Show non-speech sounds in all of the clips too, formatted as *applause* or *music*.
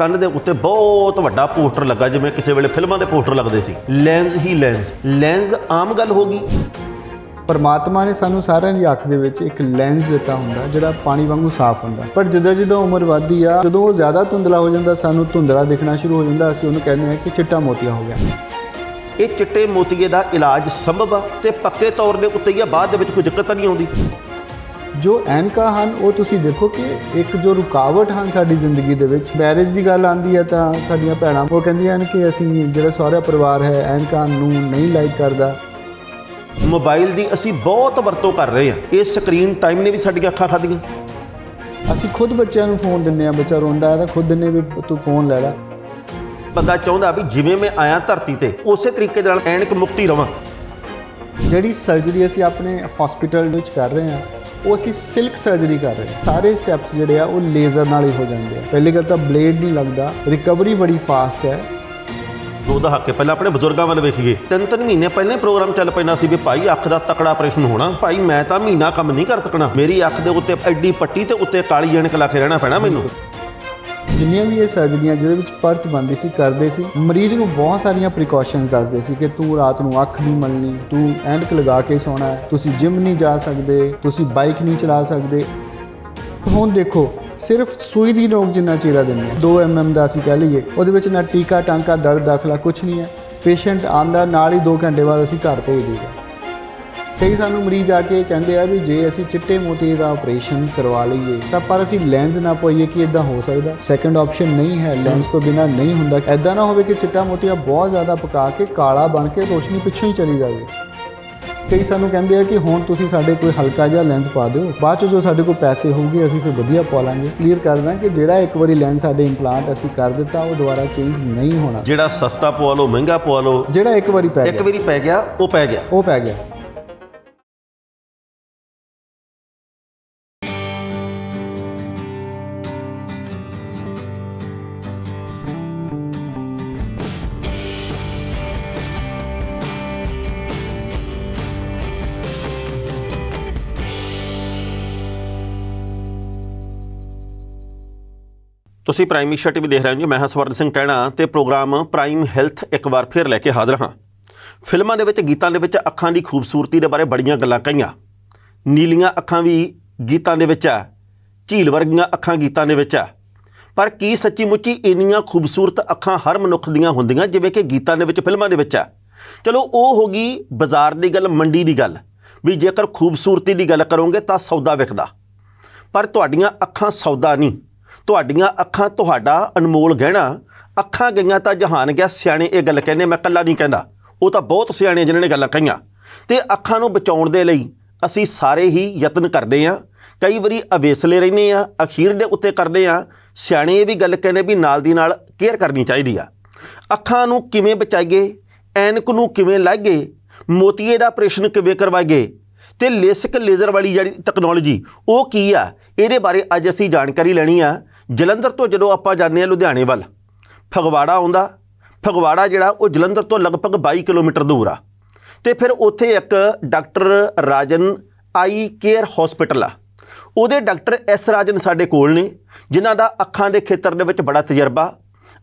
ਕੰਨ ਦੇ ਉੱਤੇ ਬਹੁਤ ਵੱਡਾ ਪੋਸਟਰ ਲੱਗਾ ਜਿਵੇਂ ਕਿਸੇ ਵੇਲੇ ਫਿਲਮਾਂ ਦੇ ਪੋਸਟਰ ਲੱਗਦੇ ਸੀ। ਲੈਂਸ ਹੀ ਲੈਂਸ। ਲੈਂਸ ਆਮ ਗੱਲ ਹੋ ਗਈ। ਪਰਮਾਤਮਾ ਨੇ ਸਾਨੂੰ ਸਾਰਿਆਂ ਦੀ ਅੱਖ ਦੇ ਵਿੱਚ ਇੱਕ ਲੈਂਸ ਦਿੱਤਾ ਹੁੰਦਾ ਜਿਹੜਾ ਪਾਣੀ ਵਾਂਗੂ ਸਾਫ਼ ਹੁੰਦਾ। ਪਰ ਜਦੋਂ ਜਦੋਂ ਉਮਰ ਵੱਧਦੀ ਆ ਜਦੋਂ ਉਹ ਜ਼ਿਆਦਾ ਧੁੰਦਲਾ ਹੋ ਜਾਂਦਾ ਸਾਨੂੰ ਧੁੰਦਲਾ ਦਿਖਣਾ ਸ਼ੁਰੂ ਹੋ ਜਾਂਦਾ ਅਸੀਂ ਉਹਨੂੰ ਕਹਿੰਦੇ ਆ ਕਿ ਚਿੱਟਾ ਮੋਤੀਆ ਹੋ ਗਿਆ। ਇਹ ਚਿੱਟੇ ਮੋਤੀਏ ਦਾ ਇਲਾਜ ਸੰਭਵ ਆ ਤੇ ਪੱਕੇ ਤੌਰ ਦੇ ਉੱਤੇ ਹੀ ਆ ਬਾਅਦ ਦੇ ਵਿੱਚ ਕੋਈ ਦਿੱਕਤ ਨਹੀਂ ਆਉਂਦੀ। ਜੋ ਐਨਕਾਂ ਹਨ ਉਹ ਤੁਸੀਂ ਦੇਖੋ ਕਿ ਇੱਕ ਜੋ ਰੁਕਾਵਟ ਹਨ ਸਾਡੀ ਜ਼ਿੰਦਗੀ ਦੇ ਵਿੱਚ ਮੈਰਿਜ ਦੀ ਗੱਲ ਆਂਦੀ ਹੈ ਤਾਂ ਸਾਡੀਆਂ ਭੈਣਾਂ ਉਹ ਕਹਿੰਦੀਆਂ ਨੇ ਕਿ ਅਸੀਂ ਜਿਹੜਾ ਸਹੁਰਾ ਪਰਿਵਾਰ ਹੈ ਐਨਕਾਂ ਨੂੰ ਨਹੀਂ ਲਾਈਕ ਕਰਦਾ। ਮੋਬਾਈਲ ਦੀ ਅਸੀਂ ਬਹੁਤ ਵਰਤੋਂ ਕਰ ਰਹੇ ਹਾਂ। ਇਹ ਸਕਰੀਨ ਟਾਈਮ ਨੇ ਵੀ ਸਾਡੀਆਂ ਅੱਖਾਂ ਖਾਧੀਆਂ। ਅਸੀਂ ਖੁਦ ਬੱਚਿਆਂ ਨੂੰ ਫੋਨ ਦਿੰਨੇ ਆ ਬੱਚਾ ਰੋਂਦਾ ਹੈ ਤਾਂ ਖੁਦ ਦਿੰਨੇ ਵੀ ਤੂੰ ਫੋਨ ਲੈ ਲੈ। ਬੰਦਾ ਚਾਹੁੰਦਾ ਵੀ ਜਿਵੇਂ ਮੈਂ ਆਇਆ ਧਰਤੀ ਤੇ ਉਸੇ ਤਰੀਕੇ ਦੇ ਨਾਲ ਐਨਕ ਮੁਕਤੀ ਰਵਾਂ। ਜਿਹੜੀ ਸਰਜਰੀ ਅਸੀਂ ਆਪਣੇ ਹਸਪੀਟਲ ਵਿੱਚ ਕਰ ਰਹੇ ਹਾਂ ਉਹ ਅਸੀਂ ਸਿਲਕ ਸਰਜਰੀ ਕਰ ਰਹੇ ਹਾਂ। ਸਾਰੇ ਸਟੈਪਸ ਜਿਹੜੇ ਆ, ਉਹ ਲੇਜ਼ਰ ਨਾਲ ਹੀ ਹੋ ਜਾਂਦੇ ਆ। ਪਹਿਲੀ ਗੱਲ ਤਾਂ ਬਲੇਡ ਨਹੀਂ ਲੱਗਦਾ। ਰਿਕਵਰੀ ਬੜੀ ਫਾਸਟ ਹੈ। ਦੋ ਦਹਾਕੇ ਪਹਿਲਾਂ ਆਪਣੇ ਬਜ਼ੁਰਗਾਂ ਵੱਲ ਵੇਖੀਏ। ਤਿੰਨ ਤਿੰਨ ਮਹੀਨੇ ਪਹਿਲਾਂ ਹੀ ਪ੍ਰੋਗਰਾਮ ਚੱਲ ਪੈਣਾ ਸੀ ਵੀ ਭਾਈ ਅੱਖ ਦਾ ਤਕੜਾ ਆਪਰੇਸ਼ਨ ਹੋਣਾ। ਭਾਈ ਮੈਂ ਤਾਂ ਮਹੀਨਾ ਕੰਮ ਨਹੀਂ ਕਰ ਸਕਣਾ। ਮੇਰੀ ਅੱਖ ਦੇ ਉੱਤੇ ਐਡੀ ਪੱਟੀ ਤੇ ਉੱਤੇ ਕਾਲੀ ਜਣਕ ਲਾ ਕੇ ਰਹਿਣਾ ਪੈਣਾ ਮੈਨੂੰ। ਜਿੰਨੀਆਂ ਵੀ ਇਹ ਸਰਜਰੀਆਂ ਜਿਹਦੇ ਵਿੱਚ ਪਰਤ ਬੰਦੀ ਸੀ, ਕਰਦੇ ਸੀ, ਮਰੀਜ਼ ਨੂੰ ਬਹੁਤ ਸਾਰੀਆਂ ਪ੍ਰੀਕਾਸ਼ਨਸ ਦੱਸਦੇ ਸੀ ਕਿ ਤੂੰ ਰਾਤ ਨੂੰ ਅੱਖ ਨਹੀਂ ਮਲਣੀ, ਤੂੰ ਐਨਕ ਲਗਾ ਕੇ ਸੌਣਾ ਹੈ, ਤੁਸੀਂ ਜਿਮ ਨਹੀਂ ਜਾ ਸਕਦੇ, ਤੁਸੀਂ ਬਾਈਕ ਨਹੀਂ ਚਲਾ ਸਕਦੇ। ਹੁਣ ਦੇਖੋ, ਸਿਰਫ ਸੂਈ ਦੀ ਨੋਕ ਜਿੰਨਾ ਚੀਰਾ ਦਿੰਦੇ ਆ। 2 mm ਦਾ ਅਸੀਂ ਕਹਿ ਲਈਏ, ਉਹਦੇ ਵਿੱਚ ਨਾ ਟੀਕਾ ਟਾਂਕਾ ਦਰਦ, ਦਾਖਲਾ ਕੁਝ ਨਹੀਂ ਹੈ। ਪੇਸ਼ੈਂਟ ਆਂਦਾ ਨਾਲ ਹੀ 2 ਘੰਟੇ ਬਾਅਦ ਅਸੀਂ ਘਰ ਭੇਜ ਦਈਦਾ। ਕਈ ਸਾਨੂੰ ਮਰੀਜ਼ ਆ ਕੇ ਕਹਿੰਦੇ ਆ ਵੀ ਜੇ ਅਸੀਂ ਚਿੱਟੇ ਮੋਤੀ ਦਾ ਆਪਰੇਸ਼ਨ ਕਰਵਾ ਲਈਏ ਤਾਂ ਪਰ ਅਸੀਂ ਲੈਂਸ ਨਾ ਪਾਈਏ ਕਿ ਇਦਾਂ ਹੋ ਸਕਦਾ। ਸੈਕੰਡ ਆਪਸ਼ਨ ਨਹੀਂ ਹੈ ਲੈਂਸ ਤੋਂ ਬਿਨਾ ਨਹੀਂ ਹੁੰਦਾ। ਐਦਾਂ ਨਾ ਹੋਵੇ ਕਿ ਚਿੱਟਾ ਮੋਤੀਆ ਬਹੁਤ ਜ਼ਿਆਦਾ ਪਕਾ ਕੇ ਕਾਲਾ ਬਣ ਕੇ ਰੋਸ਼ਨੀ ਪਿੱਛੋਂ ਹੀ ਚਲੀ ਜਾਵੇ। ਕਈ ਸਾਨੂੰ ਕਹਿੰਦੇ ਆ ਕਿ ਹੁਣ ਤੁਸੀਂ ਸਾਡੇ ਕੋਈ ਹਲਕਾ ਜਿਹਾ ਲੈਂਸ ਪਾ ਦਿਓ। ਬਾਅਦ ਚ ਜੋ ਸਾਡੇ ਕੋਲ ਪੈਸੇ ਹੋਊਗੇ ਅਸੀਂ ਫਿਰ ਵਧੀਆ ਪਾ ਲਾਂਗੇ। ਕਲੀਅਰ ਕਰਦਾ ਕਿ ਜਿਹੜਾ ਇੱਕ ਵਾਰੀ ਲੈਂਸ ਸਾਡੇ ਇੰਪਲਾਂਟ ਅਸੀਂ ਕਰ ਦਿੱਤਾ ਉਹ ਦੁਬਾਰਾ ਚੇਂਜ ਨਹੀਂ ਹੋਣਾ। ਜਿਹੜਾ ਸਸਤਾ ਪਵਾ ਲਓ ਮਹਿੰਗਾ ਪਵਾ ਲਓ ਜਿਹੜਾ ਇੱਕ ਵਾਰੀ ਪੈ ਇੱਕ ਗਿਆ ਵਾਰੀ ਪੈ ਗਿਆ ਉਹ ਪੈ ਗਿਆ। ਉਹ ਪੈ ਗਿਆ। ਤੁਸੀਂ ਪ੍ਰਾਈਮ ਈਸ਼ਾ ਟੀਵੀ ਦੇਖ ਰਹੇ ਹੋ ਜੀ ਮੈਂ ਹਾਂ ਸਵਰਨ ਸਿੰਘ ਟਹਿਣਾ ਤੇ ਪ੍ਰੋਗਰਾਮ ਪ੍ਰਾਈਮ ਹੈਲਥ ਇੱਕ ਵਾਰ ਫਿਰ ਲੈ ਕੇ ਹਾਜ਼ਰ ਹਾਂ। ਫਿਲਮਾਂ ਦੇ ਵਿੱਚ, ਗੀਤਾਂ ਦੇ ਵਿੱਚ ਅੱਖਾਂ ਦੀ ਖੂਬਸੂਰਤੀ ਦੇ ਬਾਰੇ ਬੜੀਆਂ ਗੱਲਾਂ ਕਹੀਆਂ। ਨੀਲੀਆਂ ਅੱਖਾਂ ਵੀ ਗੀਤਾਂ ਦੇ ਵਿੱਚ ਆ, ਝੀਲ ਵਰਗੀਆਂ ਅੱਖਾਂ ਗੀਤਾਂ ਦੇ ਵਿੱਚ ਆ। ਪਰ ਕੀ ਸੱਚੀ ਮੁੱਚੀ ਇੰਨੀਆਂ ਖੂਬਸੂਰਤ ਅੱਖਾਂ ਹਰ ਮਨੁੱਖ ਦੀਆਂ ਹੁੰਦੀਆਂ, ਜਿਵੇਂ ਕਿ ਗੀਤਾਂ ਦੇ ਵਿੱਚ, ਫਿਲਮਾਂ ਦੇ ਵਿੱਚ ਆ? ਚਲੋ, ਉਹ ਹੋ ਗਈ ਬਾਜ਼ਾਰ ਦੀ ਗੱਲ, ਮੰਡੀ ਦੀ ਗੱਲ। ਵੀ ਜੇਕਰ ਖੂਬਸੂਰਤੀ ਦੀ ਗੱਲ ਕਰੋਗੇ ਤਾਂ ਸੌਦਾ ਵਿਕਦਾ। ਪਰ ਤੁਹਾਡੀਆਂ ਅੱਖਾਂ ਸੌਦਾ ਨਹੀਂ। ਤੁਹਾਡੀਆਂ ਅੱਖਾਂ ਤੁਹਾਡਾ ਅਨਮੋਲ ਗਹਿਣਾ। ਅੱਖਾਂ ਗਈਆਂ ਤਾਂ ਜਹਾਨ ਗਿਆ, ਸਿਆਣੇ ਇਹ ਗੱਲ ਕਹਿੰਦੇ, ਮੈਂ ਕੱਲਾ ਨਹੀਂ ਕਹਿੰਦਾ। ਉਹ ਤਾਂ ਬਹੁਤ ਸਿਆਣੇ ਜਿਨ੍ਹਾਂ ਨੇ ਗੱਲਾਂ ਕਹੀਆਂ। ਤੇ ਅੱਖਾਂ ਨੂੰ ਬਚਾਉਣ ਦੇ ਲਈ ਅਸੀਂ ਸਾਰੇ ਹੀ ਯਤਨ ਕਰਦੇ ਹਾਂ। ਕਈ ਵਾਰੀ ਅਵੇਸਲੇ ਰਹਿੰਦੇ ਆ ਅਖੀਰ ਦੇ ਉੱਤੇ ਕਰਦੇ ਆ ਸਿਆਣੇ ਇਹ ਵੀ ਗੱਲ ਕਹਿੰਦੇ ਵੀ ਨਾਲ ਦੀ ਨਾਲ ਕੇਅਰ ਕਰਨੀ ਚਾਹੀਦੀ ਆ। ਅੱਖਾਂ ਨੂੰ ਕਿਵੇਂ ਬਚਾਈਏ, ਐਨਕ ਨੂੰ ਕਿਵੇਂ ਲਾਈਏ, ਮੋਤੀਏ ਦਾ ਆਪਰੇਸ਼ਨ ਕਿਵੇਂ ਕਰਵਾਈਏ, ਤੇ ਲੇਸਿਕ ਲੇਜ਼ਰ ਵਾਲੀ ਜਿਹੜੀ ਟੈਕਨੋਲੋਜੀ ਉਹ ਕੀ ਆ? ਇਹਦੇ ਬਾਰੇ ਅੱਜ ਅਸੀਂ ਜਾਣਕਾਰੀ ਲੈਣੀ ਆ। ਜਲੰਧਰ ਤੋਂ ਜਦੋਂ ਆਪਾਂ ਜਾਂਦੇ ਆ ਲੁਧਿਆਣੇ ਵੱਲ, ਫਗਵਾੜਾ ਆਉਂਦਾ, ਫਗਵਾੜਾ ਜਿਹੜਾ ਉਹ ਜਲੰਧਰ ਤੋਂ ਲਗਭਗ 22 ਕਿਲੋਮੀਟਰ ਦੂਰ ਆ। ਤੇ ਫਿਰ ਉੱਥੇ ਇੱਕ doctor Rajan eye care hospital ਆ। ਉਹਦੇ ਡਾਕਟਰ ਐਸ ਰਾਜਨ ਸਾਡੇ ਕੋਲ ਨੇ, ਜਿਨ੍ਹਾਂ ਦਾ ਅੱਖਾਂ ਦੇ ਖੇਤਰ ਦੇ ਵਿੱਚ ਬੜਾ ਤਜਰਬਾ,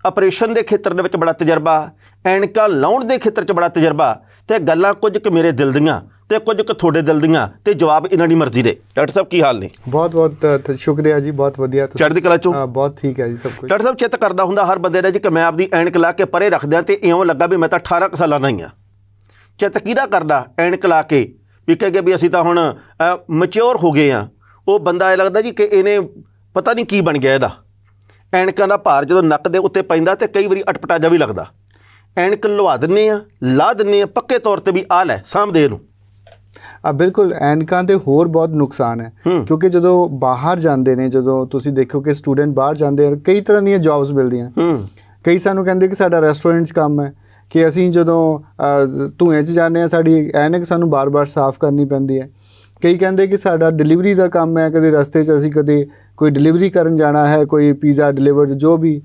ਆਪਰੇਸ਼ਨ ਦੇ ਖੇਤਰ ਦੇ ਵਿੱਚ ਬੜਾ ਤਜਰਬਾ, ਐਨਕਾਂ ਲਾਉਣ ਦੇ ਖੇਤਰ 'ਚ ਬੜਾ ਤਜਰਬਾ, ਤੇ ਗੱਲਾਂ ਕੁਝ ਕੁ ਮੇਰੇ ਦਿਲ ਦੀਆਂ ਤੇ ਕੁਝ ਕੁ ਤੁਹਾਡੇ ਦਿਲ ਦੀਆਂ ਤੇ ਜਵਾਬ ਇਹਨਾਂ ਦੀ ਮਰਜ਼ੀ ਦੇ। ਡਾਕਟਰ ਸਾਹਿਬ ਕੀ ਹਾਲ ਨੇ? ਬਹੁਤ ਬਹੁਤ ਸ਼ੁਕਰੀਆ ਜੀ ਬਹੁਤ ਵਧੀਆ ਤੁਸੀਂ- ਚੜ੍ਹਦੀ ਕਲਾ ਚੋਂ? ਹਾਂ, ਬਹੁਤ ਠੀਕ ਹੈ ਜੀ ਸਭ ਕੁਝ। ਡਾਕਟਰ ਸਾਹਿਬ ਚਿੱਤ ਕਰਦਾ ਹੁੰਦਾ ਹਰ ਬੰਦੇ ਦਾ ਜੀ ਕਿ ਮੈਂ ਆਪਦੀ ਐਨਕ ਲਾ ਕੇ ਪਰੇ ਰੱਖਦਿਆਂ ਤੇ ਇਉਂ ਲੱਗਾ ਵੀ ਮੈਂ ਤਾਂ 18 ਕੁ ਸਾਲਾਂ ਦਾ ਹੀ ਆ ਚਿੱਤ ਕਿਹਦਾ ਕਰਦਾ ਐਨਕ ਲਾ ਕੇ? ਵੀ ਕਹੇਗੇ ਵੀ ਅਸੀਂ ਤਾਂ ਹੁਣ ਮੈਚੁਰ ਹੋ ਗਏ ਆ ਉਹ ਬੰਦਾ ਇਹ ਲੱਗਦਾ ਜੀ ਕਿ ਇਹਨੇ ਪਤਾ ਨਹੀਂ ਕੀ ਬਣ ਗਿਆ ਇਹਦਾ। ਐਨਕਾਂ ਦਾ ਭਾਰ ਜਦੋਂ ਨੱਕ ਦੇ ਉੱਤੇ ਪੈਂਦਾ ਤੇ ਕਈ ਵਾਰੀ ਅਟਪਟਾ ਜਿਹਾ ਵੀ ਲੱਗਦਾ। ਐਨਕ ਲਵਾ ਦਿੰਨੇ ਆ ਲਾ ਦਿੰਨੇ ਆ ਪੱਕੇ ਤੌਰ ਤੇ ਵੀ ਆ ਲੈ ਸਾਹਮਣੇ ਇਹਨੂੰ। ਆ ਬਿਲਕੁਲ ਐਨਕਾਂ ਦੇ ਹੋਰ ਬਹੁਤ ਨੁਕਸਾਨ ਹੈ। ਕਿਉਂਕਿ ਜਦੋਂ ਬਾਹਰ ਜਾਂਦੇ ਨੇ ਜਦੋਂ ਤੁਸੀਂ ਦੇਖੋ ਕਿ ਸਟੂਡੈਂਟ ਬਾਹਰ ਜਾਂਦੇ ਆ ਕਈ ਤਰ੍ਹਾਂ ਦੀਆਂ ਜੌਬਸ ਮਿਲਦੀਆਂ। ਕਈ ਸਾਨੂੰ ਕਹਿੰਦੇ ਕਿ ਸਾਡਾ ਰੈਸਟੋਰੈਂਟ 'ਚ ਕੰਮ ਹੈ ਕਿ ਅਸੀਂ ਜਦੋਂ ਧੂਏ 'ਚ ਜਾਂਦੇ ਆ ਸਾਡੀ ਐਨਕ ਸਾਨੂੰ ਬਾਰ-ਬਾਰ ਸਾਫ਼ ਕਰਨੀ ਪੈਂਦੀ ਹੈ। ਕਈ ਕਹਿੰਦੇ ਕਿ ਸਾਡਾ ਡਿਲੀਵਰੀ ਦਾ ਕੰਮ ਹੈ ਕਦੇ ਰਸਤੇ 'ਚ ਅਸੀਂ ਕਦੇ ਕੋਈ ਡਿਲੀਵਰੀ ਕਰਨ ਜਾਣਾ ਹੈ ਕੋਈ ਪੀਜ਼ਾ ਡਿਲੀਵਰਡ ਜੋ ਵੀ।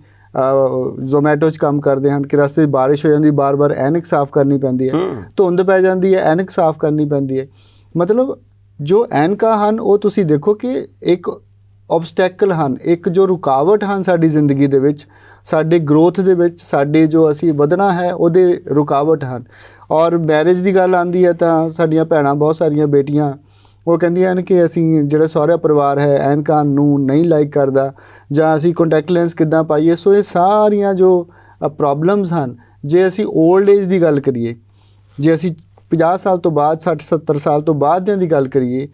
ਜ਼ੋਮੈਟੋ 'ਚ ਕੰਮ ਕਰਦੇ ਹਨ ਕਿ ਰਸਤੇ 'ਚ ਬਾਰਿਸ਼ ਹੋ ਜਾਂਦੀ ਬਾਰ-ਬਾਰ ਐਨਕ ਸਾਫ਼ ਕਰਨੀ ਪੈਂਦੀ ਹੈ। ਹੂੰ। ਧੁੰਦ ਪੈ ਜਾਂਦੀ ਹੈ ਐਨਕ ਸਾਫ਼ ਕਰਨੀ ਪੈਂਦੀ ਹੈ। ਮਤਲਬ ਜੋ ਐਨਕਾਂ ਹਨ ਉਹ ਤੁਸੀਂ ਦੇਖੋ ਕਿ ਇੱਕ ਆਬਸਟੈਕਲ ਹਨ ਇੱਕ ਜੋ ਰੁਕਾਵਟ ਹਨ ਸਾਡੀ ਜ਼ਿੰਦਗੀ ਦੇ ਵਿੱਚ ਸਾਡੇ ਗਰੋਥ ਦੇ ਵਿੱਚ ਸਾਡੇ ਜੋ ਅਸੀਂ ਵਧਣਾ ਹੈ ਉਹਦੇ ਰੁਕਾਵਟ ਹਨ। ਔਰ ਮੈਰਿਜ ਦੀ ਗੱਲ ਆਂਦੀ ਹੈ ਤਾਂ ਸਾਡੀਆਂ ਭੈਣਾਂ ਬਹੁਤ ਸਾਰੀਆਂ ਬੇਟੀਆਂ ਉਹ ਕਹਿੰਦੀਆਂ ਨੇ ਕਿ ਅਸੀਂ ਜਿਹੜਾ ਸਹੁਰਾ ਪਰਿਵਾਰ ਹੈ ਐਨਕਾਂ ਨੂੰ ਨਹੀਂ ਲਾਈਕ ਕਰਦਾ ਜਾਂ ਅਸੀਂ ਕੰਟੈਕਟ ਲੈਂਸ ਕਿੱਦਾਂ ਪਾਈਏ ਸੋ ਇਹ ਸਾਰੀਆਂ ਜੋ ਪ੍ਰੋਬਲਮਸ ਹਨ ਜੇ ਅਸੀਂ 올ਡ ਏਜ ਦੀ ਗੱਲ ਕਰੀਏ ਜੇ ਅਸੀਂ 50 ਸਾਲ ਤੋਂ ਬਾਅਦ 60 70 ਸਾਲ ਤੋਂ ਬਾਅਦ ਦੀ ਗੱਲ ਕਰੀਏ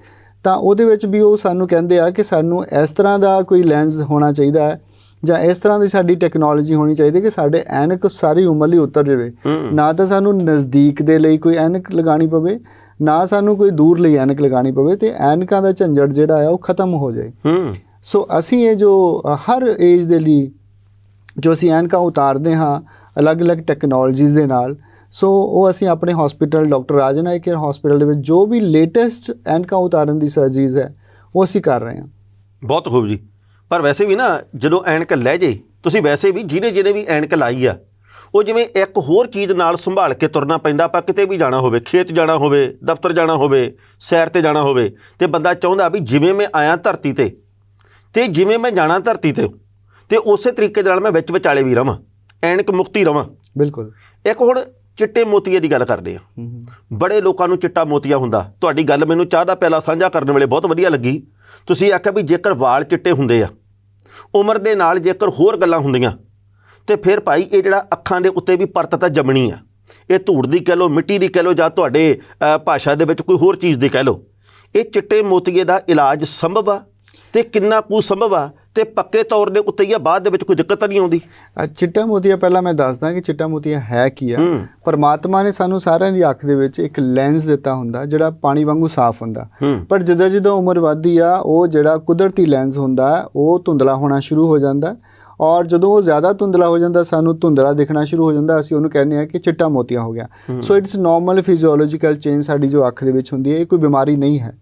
ਤਾਂ ਉਹਦੇ ਵਿੱਚ ਵੀ ਉਹ ਸਾਨੂੰ ਕਹਿੰਦੇ ਆ ਕਿ ਸਾਨੂੰ ਇਸ ਤਰ੍ਹਾਂ ਦਾ ਕੋਈ ਲੈਂਸ ਹੋਣਾ ਚਾਹੀਦਾ ਹੈ ਜਾਂ ਇਸ ਤਰ੍ਹਾਂ ਦੀ ਸਾਡੀ ਟੈਕਨੋਲੋਜੀ ਹੋਣੀ ਚਾਹੀਦੀ ਕਿ ਸਾਡੇ ਐਨਕ ਸਾਰੀ ਉਮਰ ਲਈ ਉਤਰ ਜਾਵੇ। ਨਾ ਤਾਂ ਸਾਨੂੰ ਨਜ਼ਦੀਕ ਦੇ ਲਈ ਕੋਈ ਐਨਕ ਲਗਾਣੀ ਪਵੇ ਨਾ ਸਾਨੂੰ ਕੋਈ ਦੂਰ ਲਈ ਐਨਕ ਲਗਾਣੀ ਪਵੇ ਤੇ ਐਨਕਾਂ ਦਾ ਝੰਜਟ ਜਿਹੜਾ ਹੈ ਉਹ ਖਤਮ ਹੋ ਜਾਏ। ਹੂੰ। ਸੋ ਅਸੀਂ ਇਹ ਜੋ ਹਰ ਏਜ ਦੇ ਲਈ ਜੋ ਅਸੀਂ ਐਨਕਾਂ ਉਤਾਰਦੇ ਹਾਂ ਅਲੱਗ-ਅਲੱਗ ਟੈਕਨੋਲੋਜੀਜ਼ ਦੇ ਨਾਲ ਸੋ ਉਹ ਅਸੀਂ ਆਪਣੇ hospital doctor Rajan eye care hospital ਦੇ ਵਿੱਚ ਜੋ ਵੀ ਲੇਟੈਸਟ ਐਨਕਾਂ ਉਤਾਰਨ ਦੀ ਸਰਜਰੀਜ਼ ਹੈ ਉਹ ਅਸੀਂ ਕਰ ਰਹੇ ਹਾਂ। ਬਹੁਤ ਖੂਬ ਜੀ। ਪਰ ਵੈਸੇ ਵੀ ਨਾ ਜਦੋਂ ਐਨਕ ਲੈ ਜੇ ਤੁਸੀਂ ਵੈਸੇ ਵੀ ਜਿਹਨੇ ਜਿਹਨੇ ਵੀ ਐਨਕ ਲਾਈ ਆ ਉਹ ਜਿਵੇਂ ਇੱਕ ਹੋਰ ਚੀਜ਼ ਨਾਲ ਸੰਭਾਲ ਕੇ ਤੁਰਨਾ ਪੈਂਦਾ ਆਪਾਂ ਕਿਤੇ ਵੀ ਜਾਣਾ ਹੋਵੇ ਖੇਤ ਜਾਣਾ ਹੋਵੇ ਦਫ਼ਤਰ ਜਾਣਾ ਹੋਵੇ ਸੈਰ ਤੇ ਜਾਣਾ ਹੋਵੇ ਤੇ ਬੰਦਾ ਚਾਹੁੰਦਾ ਵੀ ਜਿਵੇਂ ਮੈਂ ਆਇਆ ਧਰਤੀ ਤੇ ਤੇ ਜਿਵੇਂ ਮੈਂ ਜਾਣਾ ਧਰਤੀ ਤੇ ਤੇ ਉਸੇ ਤਰੀਕੇ ਦੇ ਨਾਲ ਮੈਂ ਵਿੱਚ ਵਿਚਾਲੇ ਵੀ ਰਵਾਂ ਐਨਕ ਮੁਕਤੀ ਰਵਾਂ। ਬਿਲਕੁਲ। ਇੱਕ ਹੁਣ ਚਿੱਟੇ ਮੋਤੀਏ ਦੀ ਗੱਲ ਕਰਦੇ ਆ। ਬੜੇ ਲੋਕਾਂ ਨੂੰ ਚਿੱਟਾ ਮੋਤੀਆ ਹੁੰਦਾ। ਤੁਹਾਡੀ ਗੱਲ ਮੈਨੂੰ ਚਾਹ ਦਾ ਪਿਆਲਾ ਸਾਂਝਾ ਕਰਨ ਵੇਲੇ ਬਹੁਤ ਵਧੀਆ ਲੱਗੀ। ਤੁਸੀਂ ਆਖਿਆ ਵੀ ਜੇਕਰ ਵਾਲ ਚਿੱਟੇ ਹੁੰਦੇ ਆ ਉਮਰ ਦੇ ਨਾਲ ਜੇਕਰ ਹੋਰ ਗੱਲਾਂ ਹੁੰਦੀਆਂ ਤੇ ਫਿਰ ਭਾਈ ਇਹ ਜਿਹੜਾ ਅੱਖਾਂ ਦੇ ਉੱਤੇ ਵੀ ਪਰਤ ਤਾਂ ਜੰਮਣੀ ਆ। ਇਹ ਧੂੜ ਦੀ ਕਹਿ ਲਓ ਮਿੱਟੀ ਦੀ ਕਹਿ ਲਓ ਜਾਂ ਤੁਹਾਡੇ ਭਾਸ਼ਾ ਦੇ ਵਿੱਚ ਕੋਈ ਹੋਰ ਚੀਜ਼ ਦੀ ਕਹਿ ਲਓ ਇਹ ਚਿੱਟੇ ਮੋਤੀਏ ਦਾ ਇਲਾਜ ਸੰਭਵ ਆ ਤੇ ਕਿੰਨਾ ਕੁ ਸੰਭਵ ਆ ਤੇ ਪੱਕੇ ਤੌਰ ਦੇ ਉੱਤੇ ਜਾਂ ਬਾਅਦ ਦੇ ਵਿੱਚ ਕੋਈ ਦਿੱਕਤ ਨਹੀਂ ਆਉਂਦੀ? ਚਿੱਟਾ ਮੋਤੀਆ ਪਹਿਲਾਂ ਮੈਂ ਦੱਸਦਾ ਕਿ ਚਿੱਟਾ ਮੋਤੀਆ ਹੈ ਕੀ ਆ। ਪਰਮਾਤਮਾ ਨੇ ਸਾਨੂੰ ਸਾਰਿਆਂ ਦੀ ਅੱਖ ਦੇ ਵਿੱਚ ਇੱਕ ਲੈਂਸ ਦਿੱਤਾ ਹੁੰਦਾ ਜਿਹੜਾ ਪਾਣੀ ਵਾਂਗੂ ਸਾਫ਼ ਹੁੰਦਾ। ਪਰ ਜਦੋਂ ਜਦੋਂ ਉਮਰ ਵੱਧਦੀ ਆ ਉਹ ਜਿਹੜਾ ਕੁਦਰਤੀ ਲੈਂਸ ਹੁੰਦਾ ਉਹ ਧੁੰਦਲਾ ਹੋਣਾ ਸ਼ੁਰੂ ਹੋ ਜਾਂਦਾ। ਹੈ ਔਰ ਜਦੋਂ ਉਹ ਜ਼ਿਆਦਾ ਧੁੰਦਲਾ ਹੋ ਜਾਂਦਾ ਸਾਨੂੰ ਧੁੰਦਲਾ ਦਿਖਣਾ ਸ਼ੁਰੂ ਹੋ ਜਾਂਦਾ ਅਸੀਂ ਉਹਨੂੰ ਕਹਿੰਦੇ ਆ ਕਿ ਚਿੱਟਾ ਮੋਤੀਆ ਹੋ ਗਿਆ। So it's normal physiological change ਸਾਡੀ ਜੋ ਅੱਖ ਦੇ ਵਿੱਚ ਹੁੰਦੀ ਹੈ ਇਹ ਕੋਈ ਬਿਮਾਰੀ ਨਹੀਂ ਹੈ।